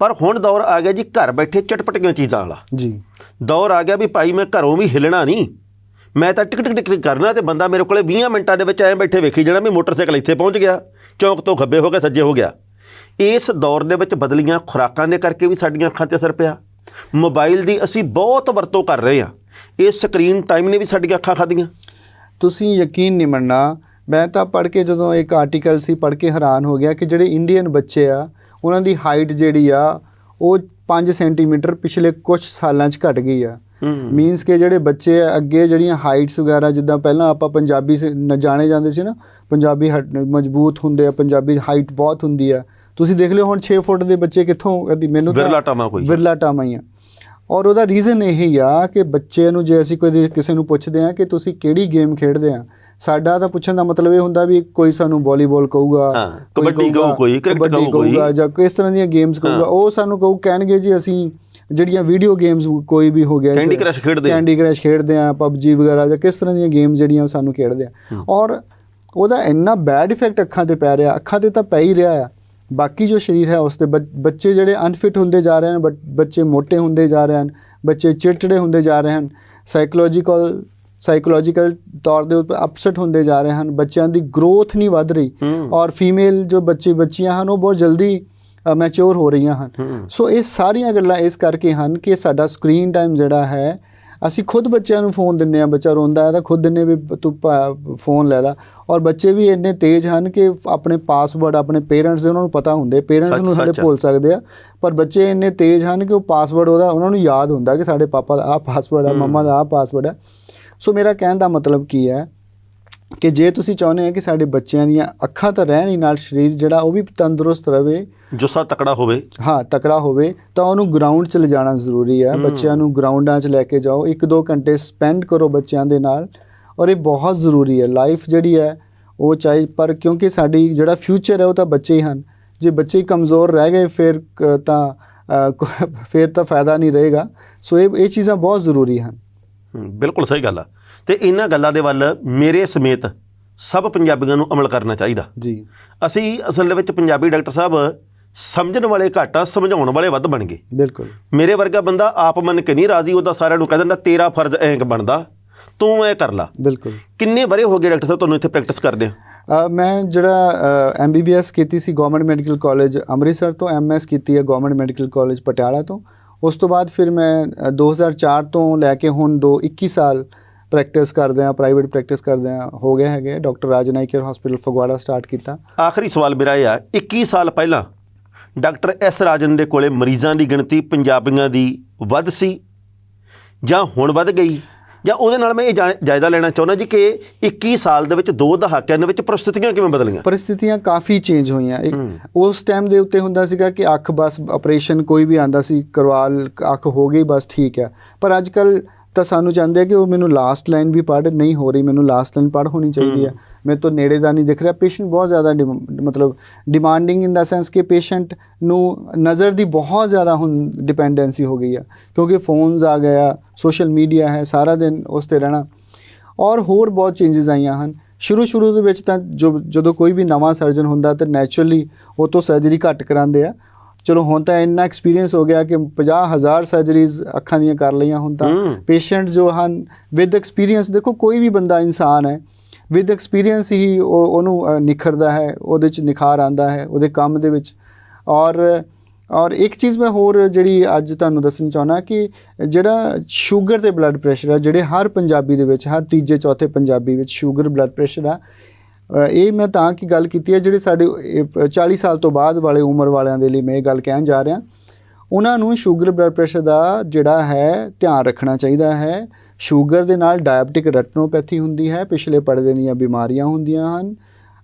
ਪਰ ਹੁਣ ਦੌਰ ਆ ਗਿਆ ਜੀ ਘਰ ਬੈਠੇ ਚਟਪਟੀਆਂ ਚੀਜ਼ਾਂ ਵਾਲਾ। ਜੀ। ਦੌਰ ਆ ਗਿਆ ਵੀ ਭਾਈ ਮੈਂ ਘਰੋਂ ਵੀ ਹਿੱਲਣਾ ਨਹੀਂ ਮੈਂ ਤਾਂ ਟਿਕ ਟਿਕ ਟਿਕ ਕਰਨਾ ਤੇ ਬੰਦਾ ਮੇਰੇ ਕੋਲੇ 20 ਮਿੰਟਾਂ ਦੇ ਵਿੱਚ ਐਂ ਬੈਠੇ ਵੇਖੀ ਜਾਣਾ ਵੀ ਮੋਟਰਸਾਈਕਲ ਇੱਥੇ ਪਹੁੰਚ ਗਿਆ ਚੌਂਕ ਤੋਂ ਖੱਬੇ ਹੋ ਕੇ ਸੱਜੇ ਹੋ ਗਿਆ। ਇਸ ਦੌਰ ਦੇ ਵਿੱਚ ਬਦਲੀਆਂ ਖੁਰਾਕਾਂ ਦੇ ਕਰਕੇ ਵੀ ਸਾਡੀਆਂ ਅੱਖਾਂ ਤੇ ਅਸਰ ਪਿਆ। ਮੋਬਾਈਲ ਦੀ ਅਸੀਂ ਬਹੁਤ ਵਰਤੋਂ ਕਰ ਰਹੇ ਹਾਂ। ਇਹ ਸਕਰੀਨ ਟਾਈਮ ਨੇ ਵੀ ਸਾਡੀਆਂ ਅੱਖਾਂ ਖਾਧੀਆਂ। ਤੁਸੀਂ ਯਕੀਨ ਨਹੀਂ ਮੰਨਣਾ ਮੈਂ ਤਾਂ ਪੜ੍ਹ ਕੇ ਜਦੋਂ ਇੱਕ ਆਰਟੀਕਲ ਸੀ ਪੜ੍ਹ ਕੇ ਹੈਰਾਨ ਹੋ ਗਿਆ ਕਿ ਜਿਹੜੇ ਇੰਡੀਅਨ ਬੱਚੇ ਆ ਉਹਨਾਂ ਦੀ ਹਾਈਟ ਜਿਹੜੀ ਆ ਉਹ 5 ਸੈਂਟੀਮੀਟਰ ਪਿਛਲੇ ਕੁਝ ਸਾਲਾਂ 'ਚ ਘਟ ਗਈ ਆ। ਮੀਨਸ ਕਿ ਜਿਹੜੇ ਬੱਚੇ ਆ, ਅੱਗੇ ਜਿਹੜੀਆਂ ਹਾਈਟਸ ਵਗੈਰਾ ਜਿੱਦਾਂ ਪਹਿਲਾਂ ਆਪਾਂ ਪੰਜਾਬੀ ਜਾਣੇ ਜਾਂਦੇ ਸੀ ਨਾ ਪੰਜਾਬੀ ਮਜ਼ਬੂਤ ਹੁੰਦੇ ਆ ਪੰਜਾਬੀ ਹਾਈਟ ਬਹੁਤ ਹੁੰਦੀ ਆ। ਤੁਸੀਂ ਦੇਖ ਲਿਓ ਹੁਣ 6 ਫੁੱਟ ਦੇ ਬੱਚੇ ਕਿੱਥੋਂ ਕਦੀ ਮੈਨੂੰ ਤਾਂ ਵਿਰਲਾ ਟਾਵਾਂ ਕੋਈ। ਵਿਰਲਾ ਟਾਵਾਂ ਹੀ ਆ ਔਰ ਉਹਦਾ ਰੀਜ਼ਨ ਇਹ ਹੀ ਆ ਕਿ ਬੱਚੇ ਨੂੰ ਜੇ ਅਸੀਂ ਕੋਈ ਕਿਸੇ ਨੂੰ ਪੁੱਛਦੇ ਆ ਕਿ ਤੁਸੀਂ ਕਿਹੜੀ ਗੇਮ ਖੇਡਦੇ ਆ ਸਾਡਾ ਤਾਂ ਪੁੱਛਣ ਦਾ ਮਤਲਬ ਇਹ ਹੁੰਦਾ ਵੀ ਕੋਈ ਸਾਨੂੰ ਵਾਲੀਬਾਲ ਕਹੂਗਾ ਕਬੱਡੀ ਕਹੂ ਕੋਈ, ਕ੍ਰਿਕਟ। ਕਹੂਗਾ ਜਾਂ ਕਿਸ ਤਰ੍ਹਾਂ ਦੀਆਂ ਗੇਮਸ ਕਹੂਗਾ। ਉਹ ਸਾਨੂੰ ਕਹੂ ਕਹਿਣਗੇ ਜੀ ਅਸੀਂ ਜਿਹੜੀਆਂ ਵੀਡੀਓ ਗੇਮਸ ਕੋਈ ਵੀ ਹੋ ਗਿਆ ਕੈਂਡੀ ਕ੍ਰਸ਼ ਖੇਡਦੇ ਆ। ਕੈਂਡੀ ਕ੍ਰਸ਼ ਖੇਡਦੇ ਆ ਪਬਜੀ ਵਗੈਰਾ ਜਾਂ ਕਿਸ ਤਰ੍ਹਾਂ ਦੀਆਂ ਗੇਮਸ ਜਿਹੜੀਆਂ ਸਾਨੂੰ ਖੇਡਦੇ ਆ ਔਰ ਉਹਦਾ ਇੰਨਾ ਬੈਡ ਇਫੈਕਟ ਅੱਖਾਂ ਤੇ ਪੈ ਰਿਹਾ ਅੱਖਾਂ ਤੇ ਤਾਂ ਪੈ ਹੀ ਰਿਹਾ ਆ ਬਾਕੀ ਜੋ ਸਰੀਰ ਹੈ ਉਸ ਤੇ ਬੱਚ- ਜਿਹੜੇ ਅਨਫਿਟ ਹੁੰਦੇ ਜਾ ਰਹੇ ਹਨ ਬੱਚ- ਮੋٹے ਹੁੰਦੇ ਜਾ ਰਹੇ ਹਨ ਬੱਚੇ ਚਿੜਚਿੜੇ ਹੁੰਦੇ ਜਾ ਰਹੇ ਹਨ ਸਾਈਕੋਲੋਜੀਕਲ ਸਾਈਕੋਲੋਜੀਕਲ ਤੌਰ ਦੇ ਉੱਤੇ ਅਪਸੈਟ ਹੁੰਦੇ ਜਾ ਰਹੇ ਹਨ ਬੱਚਿਆਂ ਦੀ ਗਰੋਥ ਨਹੀਂ ਵੱਧ ਰਹੀ। ਔਰ ਫੀਮੇਲ ਜੋ ਬੱਚੇ ਬੱਚੀਆਂ ਹਨ ਉਹ ਬਹੁਤ ਜਲਦੀ ਮੈਚੁਰ ਹੋ ਰਹੀਆਂ ਹਨ। ਸੋ ਇਹ ਸਾਰੀਆਂ ਗੱਲਾਂ ਇਸ ਕਰਕੇ ਹਨ ਕਿ ਸਾਡਾ ਸਕਰੀਨ ਟਾਈਮ ਜਿਹੜਾ ਹੈ ਅਸੀਂ ਖੁਦ ਬੱਚਿਆਂ ਨੂੰ ਫੋਨ ਦਿੰਨੇ ਆ ਬੱਚਾ ਰੋਂਦਾ ਹੈ ਤਾਂ ਖੁਦ ਦਿੰਨੇ ਵੀ ਤੂੰ ਫੋਨ ਲੈ ਲੈ ਔਰ ਬੱਚੇ ਵੀ ਇੰਨੇ ਤੇਜ਼ ਹਨ ਕਿ ਆਪਣੇ ਪਾਸਵਰਡ ਆਪਣੇ ਪੇਰੈਂਟਸ ਦੇ ਉਹਨਾਂ ਨੂੰ ਪਤਾ ਹੁੰਦੇ ਪੇਰੈਂਟਸ ਨੂੰ ਸਾਡੇ ਆ। ਭੁੱਲ ਸਕਦੇ ਆ ਪਰ ਬੱਚੇ ਇੰਨੇ ਤੇਜ਼ ਹਨ ਕਿ ਉਹ ਪਾਸਵਰਡ ਉਹਦਾ ਉਹਨਾਂ ਨੂੰ ਯਾਦ ਹੁੰਦਾ ਕਿ ਸਾਡੇ ਪਾਪਾ ਦਾ ਆਹ ਪਾਸਵਰਡ ਹੈ ਹੂੰ। ਮੰਮਾ ਦਾ ਆਹ ਪਾਸਵਰਡ ਹੈ ਸੋ ਮੇਰਾ ਕਹਿਣ ਦਾ ਮਤਲਬ ਕੀ ਹੈ ਕਿ ਜੇ ਤੁਸੀਂ ਚਾਹੁੰਦੇ ਆ ਕਿ ਸਾਡੇ ਬੱਚਿਆਂ ਦੀਆਂ ਅੱਖਾਂ ਤਾਂ ਰਹਿਣ ਹੀ ਨਾਲ ਸਰੀਰ ਜਿਹੜਾ ਉਹ ਵੀ ਤੰਦਰੁਸਤ ਰਵੇ ਜੁੱਸਾ ਤਕੜਾ ਹੋਵੇ। ਹਾਂ ਤਕੜਾ ਹੋਵੇ ਤਾਂ ਉਹਨੂੰ ਗਰਾਊਂਡ 'ਚ ਲਿਜਾਣਾ ਜ਼ਰੂਰੀ ਹੈ। ਬੱਚਿਆਂ ਨੂੰ ਗਰਾਊਂਡਾਂ 'ਚ ਲੈ ਕੇ ਜਾਓ। 1-2 ਘੰਟੇ ਸਪੈਂਡ ਕਰੋ ਬੱਚਿਆਂ ਦੇ ਨਾਲ। ਔਰ ਇਹ ਬਹੁਤ ਜ਼ਰੂਰੀ ਹੈ। ਲਾਈਫ ਜਿਹੜੀ ਹੈ ਉਹ ਚਾਹੀ ਪਰ ਕਿਉਂਕਿ ਸਾਡੀ ਜਿਹੜਾ ਫਿਊਚਰ ਹੈ ਉਹ ਤਾਂ ਬੱਚੇ ਹੀ ਹਨ। ਜੇ ਬੱਚੇ ਕਮਜ਼ੋਰ ਰਹਿ ਗਏ ਫਿਰ ਤਾਂ ਫਿਰ ਤਾਂ ਫਾਇਦਾ ਨਹੀਂ ਰਹੇਗਾ। ਸੋ ਇਹ ਇਹ ਚੀਜ਼ਾਂ ਬਹੁਤ ਜ਼ਰੂਰੀ ਹਨ। ਬਿਲਕੁਲ ਸਹੀ ਗੱਲ ਆ। ਤੇ ਇਹਨਾਂ ਗੱਲਾਂ ਦੇ ਵੱਲ ਮੇਰੇ ਸਮੇਤ ਸਭ ਪੰਜਾਬੀਆਂ ਨੂੰ ਅਮਲ ਕਰਨਾ ਚਾਹੀਦਾ। ਜੀ। ਅਸੀਂ ਅਸਲ ਦੇ ਵਿੱਚ ਪੰਜਾਬੀ ਡਾਕਟਰ ਸਾਹਿਬ ਸਮਝਣ ਵਾਲੇ ਘੱਟ ਸਮਝਾਉਣ ਵਾਲੇ ਵੱਧ ਬਣ ਗਏ। ਬਿਲਕੁਲ। ਮੇਰੇ ਵਰਗਾ ਬੰਦਾ ਆਪ ਮੰਨ ਕੇ ਨਹੀਂ ਰਾਜ਼ੀ ਉਹਦਾ ਸਾਰਿਆਂ ਨੂੰ ਕਹਿ ਦਿੰਦਾ ਤੇਰਾ ਫਰਜ਼ ਐਂ ਬਣਦਾ ਤੂੰ ਐ ਕਰ ਲਾ। ਬਿਲਕੁਲ। ਕਿੰਨੇ ਬਰੇ ਹੋ ਗਏ ਡਾਕਟਰ ਸਾਹਿਬ ਤੁਹਾਨੂੰ ਇੱਥੇ ਪ੍ਰੈਕਟਿਸ ਕਰਦੇ ਮੈਂ ਜਿਹੜਾ ਐਮਬੀਬੀਐਸ ਕੀਤੀ ਸੀ ਗਵਰਨਮੈਂਟ ਮੈਡੀਕਲ ਕਾਲਜ ਅੰਮ੍ਰਿਤਸਰ ਤੋਂ ਐਮਐਸ ਕੀਤੀ ਹੈ ਗਵਰਨਮੈਂਟ ਮੈਡੀਕਲ ਕਾਲਜ ਪਟਿਆਲਾ ਤੋਂ। ਉਸ ਤੋਂ ਬਾਅਦ ਫਿਰ ਮੈਂ ਅ, 2004 ਤੋਂ ਲੈ ਕੇ ਹੁਣ ਦੋ 21 ਸਾਲ ਪ੍ਰੈਕਟਿਸ ਕਰਦੇ ਆ ਪ੍ਰਾਈਵੇਟ ਪ੍ਰੈਕਟਿਸ ਕਰਦੇ ਆ ਹੋ ਗਏ ਹੈਗੇ ਡਾਕਟਰ ਰਾਜਨਾਈ ਕੇਅਰ ਹਸਪੀਟਲ ਫਗਵਾੜਾ ਸਟਾਰਟ ਕੀਤਾ। ਆਖਰੀ ਸਵਾਲ ਮੇਰਾ ਇਹ ਆ 21 ਸਾਲ ਪਹਿਲਾਂ ਡਾਕਟਰ ਐਸ ਰਾਜਨ ਦੇ ਕੋਲੇ ਮਰੀਜ਼ਾਂ ਦੀ ਗਿਣਤੀ ਪੰਜਾਬੀਆਂ ਦੀ ਵੱਧ ਸੀ ਜਾਂ ਹੁਣ ਵੱਧ ਗਈ? ਜਾਂ ਉਹਦੇ ਨਾਲ ਮੈਂ ਇਹ ਜਾਇਜ਼ਾ ਲੈਣਾ ਚਾਹੁੰਦਾ ਜੀ ਕਿ 21 ਸਾਲ ਦੇ ਵਿੱਚ ਦੋ ਦਹਾਕਿਆਂ ਦੇ ਵਿੱਚ ਪ੍ਰਸਥਿਤੀਆਂ ਕਿਵੇਂ ਬਦਲੀਆਂ? ਪਰਿਸਥਿਤੀਆਂ ਕਾਫੀ ਚੇਂਜ ਹੋਈਆਂ। ਇੱਕ। ਉਸ ਟਾਈਮ ਦੇ ਉੱਤੇ ਹੁੰਦਾ ਸੀਗਾ ਕਿ ਅੱਖ ਬਸ ਆਪਰੇਸ਼ਨ ਕੋਈ ਵੀ ਆਂਦਾ ਸੀ ਕਰਵਾ ਅੱਖ ਹੋ ਗਈ ਬਸ ਠੀਕ ਹੈ। ਪਰ ਅੱਜ ਕੱਲ ਤਾਂ ਸਾਨੂੰ ਚਾਹੁੰਦੇ ਆ ਕਿ ਉਹ ਮੈਨੂੰ ਲਾਸਟ ਲਾਈਨ ਵੀ ਪੜ੍ਹ ਨਹੀਂ ਹੋ ਰਹੀ ਮੈਨੂੰ ਲਾਸਟ ਲਾਈਨ ਪੜ੍ਹ ਹੋਣੀ ਚਾਹੀਦੀ ਹੈ। ਮੇਰੇ ਤੋਂ ਨੇੜੇ ਦਾ ਨਹੀਂ ਦਿਖ ਰਿਹਾ। ਪੇਸ਼ੈਂਟ ਬਹੁਤ ਜ਼ਿਆਦਾ ਮਤਲਬ ਡਿਮਾਂਡਿੰਗ ਇਨ ਦਾ ਸੈਂਸ ਕਿ ਪੇਸ਼ੈਂਟ ਨੂੰ ਨਜ਼ਰ ਦੀ ਬਹੁਤ ਜ਼ਿਆਦਾ ਹੁਣ ਡਿਪੈਂਡੈਂਸੀ ਹੋ ਗਈ ਆ। ਕਿਉਂਕਿ ਫੋਨਸ ਆ ਗਿਆ ਸੋਸ਼ਲ ਮੀਡੀਆ ਹੈ ਸਾਰਾ ਦਿਨ ਉਸ ਤੇ ਰਹਿਣਾ। ਔਰ ਹੋਰ ਬਹੁਤ ਚੇਂਜਸ ਆਈਆਂ ਹਨ। ਸ਼ੁਰੂ ਸ਼ੁਰੂ ਦੇ ਵਿੱਚ ਤਾਂ ਜੋ ਜਦੋਂ ਕੋਈ ਵੀ ਨਵਾਂ ਸਰਜਨ ਹੁੰਦਾ ਤਾਂ ਨੈਚੁਰਲੀ ਉਹ ਤੋਂ ਸਰਜਰੀ ਘੱਟ ਕਰਾਉਂਦੇ ਆ। ਚਲੋ ਹੁਣ ਤਾਂ ਇੰਨਾ ਐਕਸਪੀਰੀਅੰਸ ਹੋ ਗਿਆ ਕਿ 50000 ਸਰਜਰੀਜ਼ ਅੱਖਾਂ ਦੀਆਂ ਕਰ ਲਈਆਂ ਹੁਣ ਤਾਂ। ਪੇਸ਼ੈਂਟ ਜੋ ਹਨ ਵਿਦ ਐਕਸਪੀਰੀਅੰਸ ਦੇਖੋ ਕੋਈ ਵੀ ਬੰਦਾ ਇਨਸਾਨ ਹੈ ਵਿਦ ਐਕਸਪੀਰੀਅੰਸ ਹੀ ਉਹ ਉਹਨੂੰ ਨਿਖਰਦਾ ਹੈ, ਉਹਦੇ ਚ ਨਿਖਾਰ ਆਂਦਾ ਹੈ, ਉਹਦੇ ਕੰਮ ਦੇ ਵਿੱਚ। ਔਰ ਔਰ ਇੱਕ ਚੀਜ਼ ਮੈਂ ਹੋਰ ਜਿਹੜੀ ਅੱਜ ਤੁਹਾਨੂੰ ਦੱਸਣੀ ਚਾਹੁੰਦਾ ਕਿ ਜਿਹੜਾ ਸ਼ੂਗਰ ਤੇ ਬਲੱਡ ਪ੍ਰੈਸ਼ਰ ਆ, ਜਿਹੜੇ ਹਰ ਪੰਜਾਬੀ ਦੇ ਵਿੱਚ, ਹਰ ਤੀਜੇ, ਚੌਥੇ ਪੰਜਾਬੀ ਵਿੱਚ ਸ਼ੂਗਰ ਬਲੱਡ ਪ੍ਰੈਸ਼ਰ ਆ ਇਹ ਮੈਂ ਤਾਂ ਕੀ ਗੱਲ ਕੀਤੀ ਹੈ, ਜਿਹੜੇ ਸਾਡੇ, ਇਹ 40 ਸਾਲ ਤੋਂ ਬਾਅਦ ਵਾਲੇ ਉਮਰ ਵਾਲਿਆਂ ਦੇ ਲਈ ਮੈਂ ਇਹ ਗੱਲ ਕਹਿਣ ਜਾ ਰਿਹਾ। ਉਹਨਾਂ ਨੂੰ ਸ਼ੂਗਰ ਬਲੱਡ ਪ੍ਰੈਸ਼ਰ ਦਾ ਜਿਹੜਾ ਹੈ, ਧਿਆਨ ਰੱਖਣਾ ਚਾਹੀਦਾ ਹੈ। ਸ਼ੂਗਰ ਦੇ ਨਾਲ ਡਾਇਬਟਿਕ ਰੈਟਨੋਪੈਥੀ ਹੁੰਦੀ ਹੈ ਪਿਛਲੇ ਪਰਦੇ ਦੀਆਂ ਬਿਮਾਰੀਆਂ ਹੁੰਦੀਆਂ ਹਨ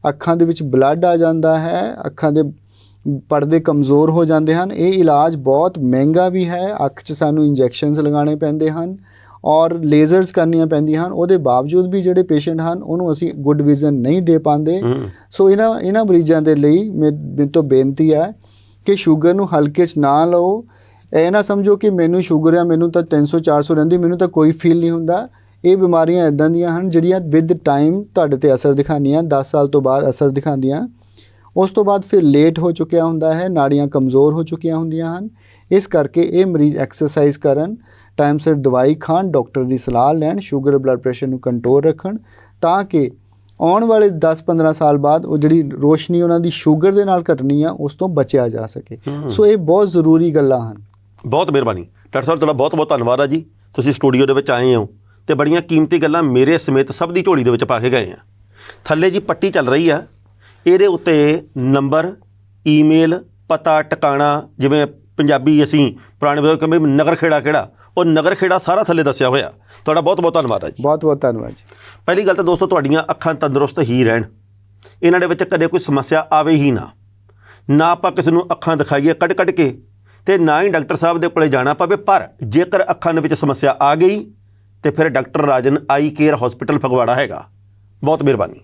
ਅੱਖਾਂ ਦੇ ਵਿੱਚ ਬਲੱਡ ਆ ਜਾਂਦਾ ਹੈ ਅੱਖਾਂ ਦੇ ਪਰਦੇ ਕਮਜ਼ੋਰ ਹੋ ਜਾਂਦੇ ਹਨ ਇਹ ਇਲਾਜ ਬਹੁਤ ਮਹਿੰਗਾ ਵੀ ਹੈ ਅੱਖ 'ਚ ਸਾਨੂੰ ਇੰਜੈਕਸ਼ਨਸ ਲਗਾਉਣੇ ਪੈਂਦੇ ਹਨ ਔਰ ਲੇਜ਼ਰਸ ਕਰਨੀਆਂ ਪੈਂਦੀਆਂ ਹਨ ਉਹਦੇ ਬਾਵਜੂਦ ਵੀ ਜਿਹੜੇ ਪੇਸ਼ੈਂਟ ਹਨ ਉਹਨੂੰ ਅਸੀਂ ਗੁੱਡ ਵਿਜ਼ਨ ਨਹੀਂ ਦੇ ਪਾਉਂਦੇ। ਸੋ ਇਹਨਾਂ ਇਹਨਾਂ ਮਰੀਜ਼ਾਂ ਦੇ ਲਈ ਮੇ- ਮੇਰੇ ਤੋਂ ਬੇਨਤੀ ਹੈ ਕਿ ਸ਼ੂਗਰ ਨੂੰ ਹਲਕੇ 'ਚ ਨਾ ਲਓ ਇਹ ਨਾ ਸਮਝੋ ਕਿ ਮੈਨੂੰ ਸ਼ੂਗਰ ਆ ਮੈਨੂੰ ਤਾਂ 300 400 ਰਹਿੰਦੀ ਮੈਨੂੰ ਤਾਂ ਕੋਈ ਫੀਲ ਨਹੀਂ ਹੁੰਦਾ। ਇਹ ਬਿਮਾਰੀਆਂ ਇਦਾਂ ਦੀਆਂ ਹਨ ਜਿਹੜੀਆਂ ਵਿਦ ਟਾਈਮ ਤੁਹਾਡੇ ਤੇ ਅਸਰ ਦਿਖਾਉਂਦੀਆਂ 10 ਸਾਲ ਤੋਂ ਬਾਅਦ ਅਸਰ ਦਿਖਾਉਂਦੀਆਂ। ਉਸ ਤੋਂ ਬਾਅਦ ਫਿਰ ਲੇਟ ਹੋ ਚੁੱਕਿਆ ਹੁੰਦਾ ਹੈ ਨਾੜੀਆਂ ਕਮਜ਼ੋਰ ਹੋ ਚੁੱਕੀਆਂ ਹੁੰਦੀਆਂ ਹਨ। ਇਸ ਕਰਕੇ ਇਹ ਮਰੀਜ਼ ਐਕਸਰਸਾਈਜ਼ ਕਰਨ ਟਾਈਮ ਸਿਰ ਦਵਾਈ ਖਾਣ ਡਾਕਟਰ ਦੀ ਸਲਾਹ ਲੈਣ ਸ਼ੂਗਰ ਬਲੱਡ ਪ੍ਰੈਸ਼ਰ ਨੂੰ ਕੰਟਰੋਲ ਰੱਖਣ ਤਾਂ ਕਿ ਆਉਣ ਵਾਲੇ 10-15 ਸਾਲ ਬਾਅਦ ਉਹ ਜਿਹੜੀ ਰੋਸ਼ਨੀ ਉਹਨਾਂ ਦੀ ਸ਼ੂਗਰ ਦੇ ਨਾਲ ਘਟਣੀ ਆ ਉਸ ਤੋਂ ਬਚਿਆ ਜਾ ਸਕੇ। ਸੋ ਇਹ ਬਹੁਤ ਜ਼ਰੂਰੀ ਗੱਲਾਂ ਹਨ। ਬਹੁਤ ਮਿਹਰਬਾਨੀ। ਡਾਕਟਰ ਸਾਹਿਬ ਤੁਹਾਡਾ ਬਹੁਤ ਬਹੁਤ ਧੰਨਵਾਦ ਆ ਜੀ। ਤੁਸੀਂ ਸਟੂਡੀਓ ਦੇ ਵਿੱਚ ਆਏ ਹੋ ਤੇ ਬੜੀਆਂ ਕੀਮਤੀ ਗੱਲਾਂ ਮੇਰੇ ਸਮੇਤ ਸਭ ਦੀ ਝੋਲੀ ਦੇ ਵਿੱਚ ਪਾ ਕੇ ਗਏ ਆ। ਥੱਲੇ ਜੀ ਪੱਟੀ ਚੱਲ ਰਹੀ ਆ। ਇਹਦੇ ਉੱਤੇ ਨੰਬਰ ਈਮੇਲ ਪਤਾ ਟਿਕਾਣਾ ਜਿਵੇਂ ਪੰਜਾਬੀ ਅਸੀਂ ਪੁਰਾਣੇ ਬਜ਼ੁਰਗ ਕਹਿੰਦੇ ਵੀ ਨਗਰ ਖੇੜਾ ਕਿਹੜਾ ਉਹ ਨਗਰ ਖੇੜਾ ਸਾਰਾ ਥੱਲੇ ਦੱਸਿਆ ਹੋਇਆ। ਤੁਹਾਡਾ ਬਹੁਤ ਬਹੁਤ ਧੰਨਵਾਦ ਆ ਜੀ। ਬਹੁਤ ਬਹੁਤ ਧੰਨਵਾਦ ਜੀ। ਪਹਿਲੀ ਗੱਲ ਤਾਂ ਦੋਸਤੋ ਤੁਹਾਡੀਆਂ ਅੱਖਾਂ ਤੰਦਰੁਸਤ ਹੀ ਰਹਿਣ। ਇਹਨਾਂ ਦੇ ਵਿੱਚ ਕਦੇ ਕੋਈ ਸਮੱਸਿਆ ਆਵੇ ਹੀ ਨਾ। ਨਾ ਆਪਾਂ ਕਿਸੇ ਨੂੰ ਅੱਖਾਂ ਦਿਖਾਈਏ ਕੱਢ ਕੱਢ ਕੇ ਤੇ ਨਾ ਹੀ ਡਾਕਟਰ ਸਾਹਿਬ ਦੇ ਕੋਲੇ ਜਾਣਾ ਪਵੇ, ਪਰ ਜੇਕਰ ਅੱਖਾਂ ਦੇ ਵਿੱਚ ਸਮੱਸਿਆ ਆ ਗਈ, ਤੇ ਫਿਰ doctor Rajan eye care hospital Phagwara ਹੈਗਾ। ਬਹੁਤ ਮਿਹਰਬਾਨੀ।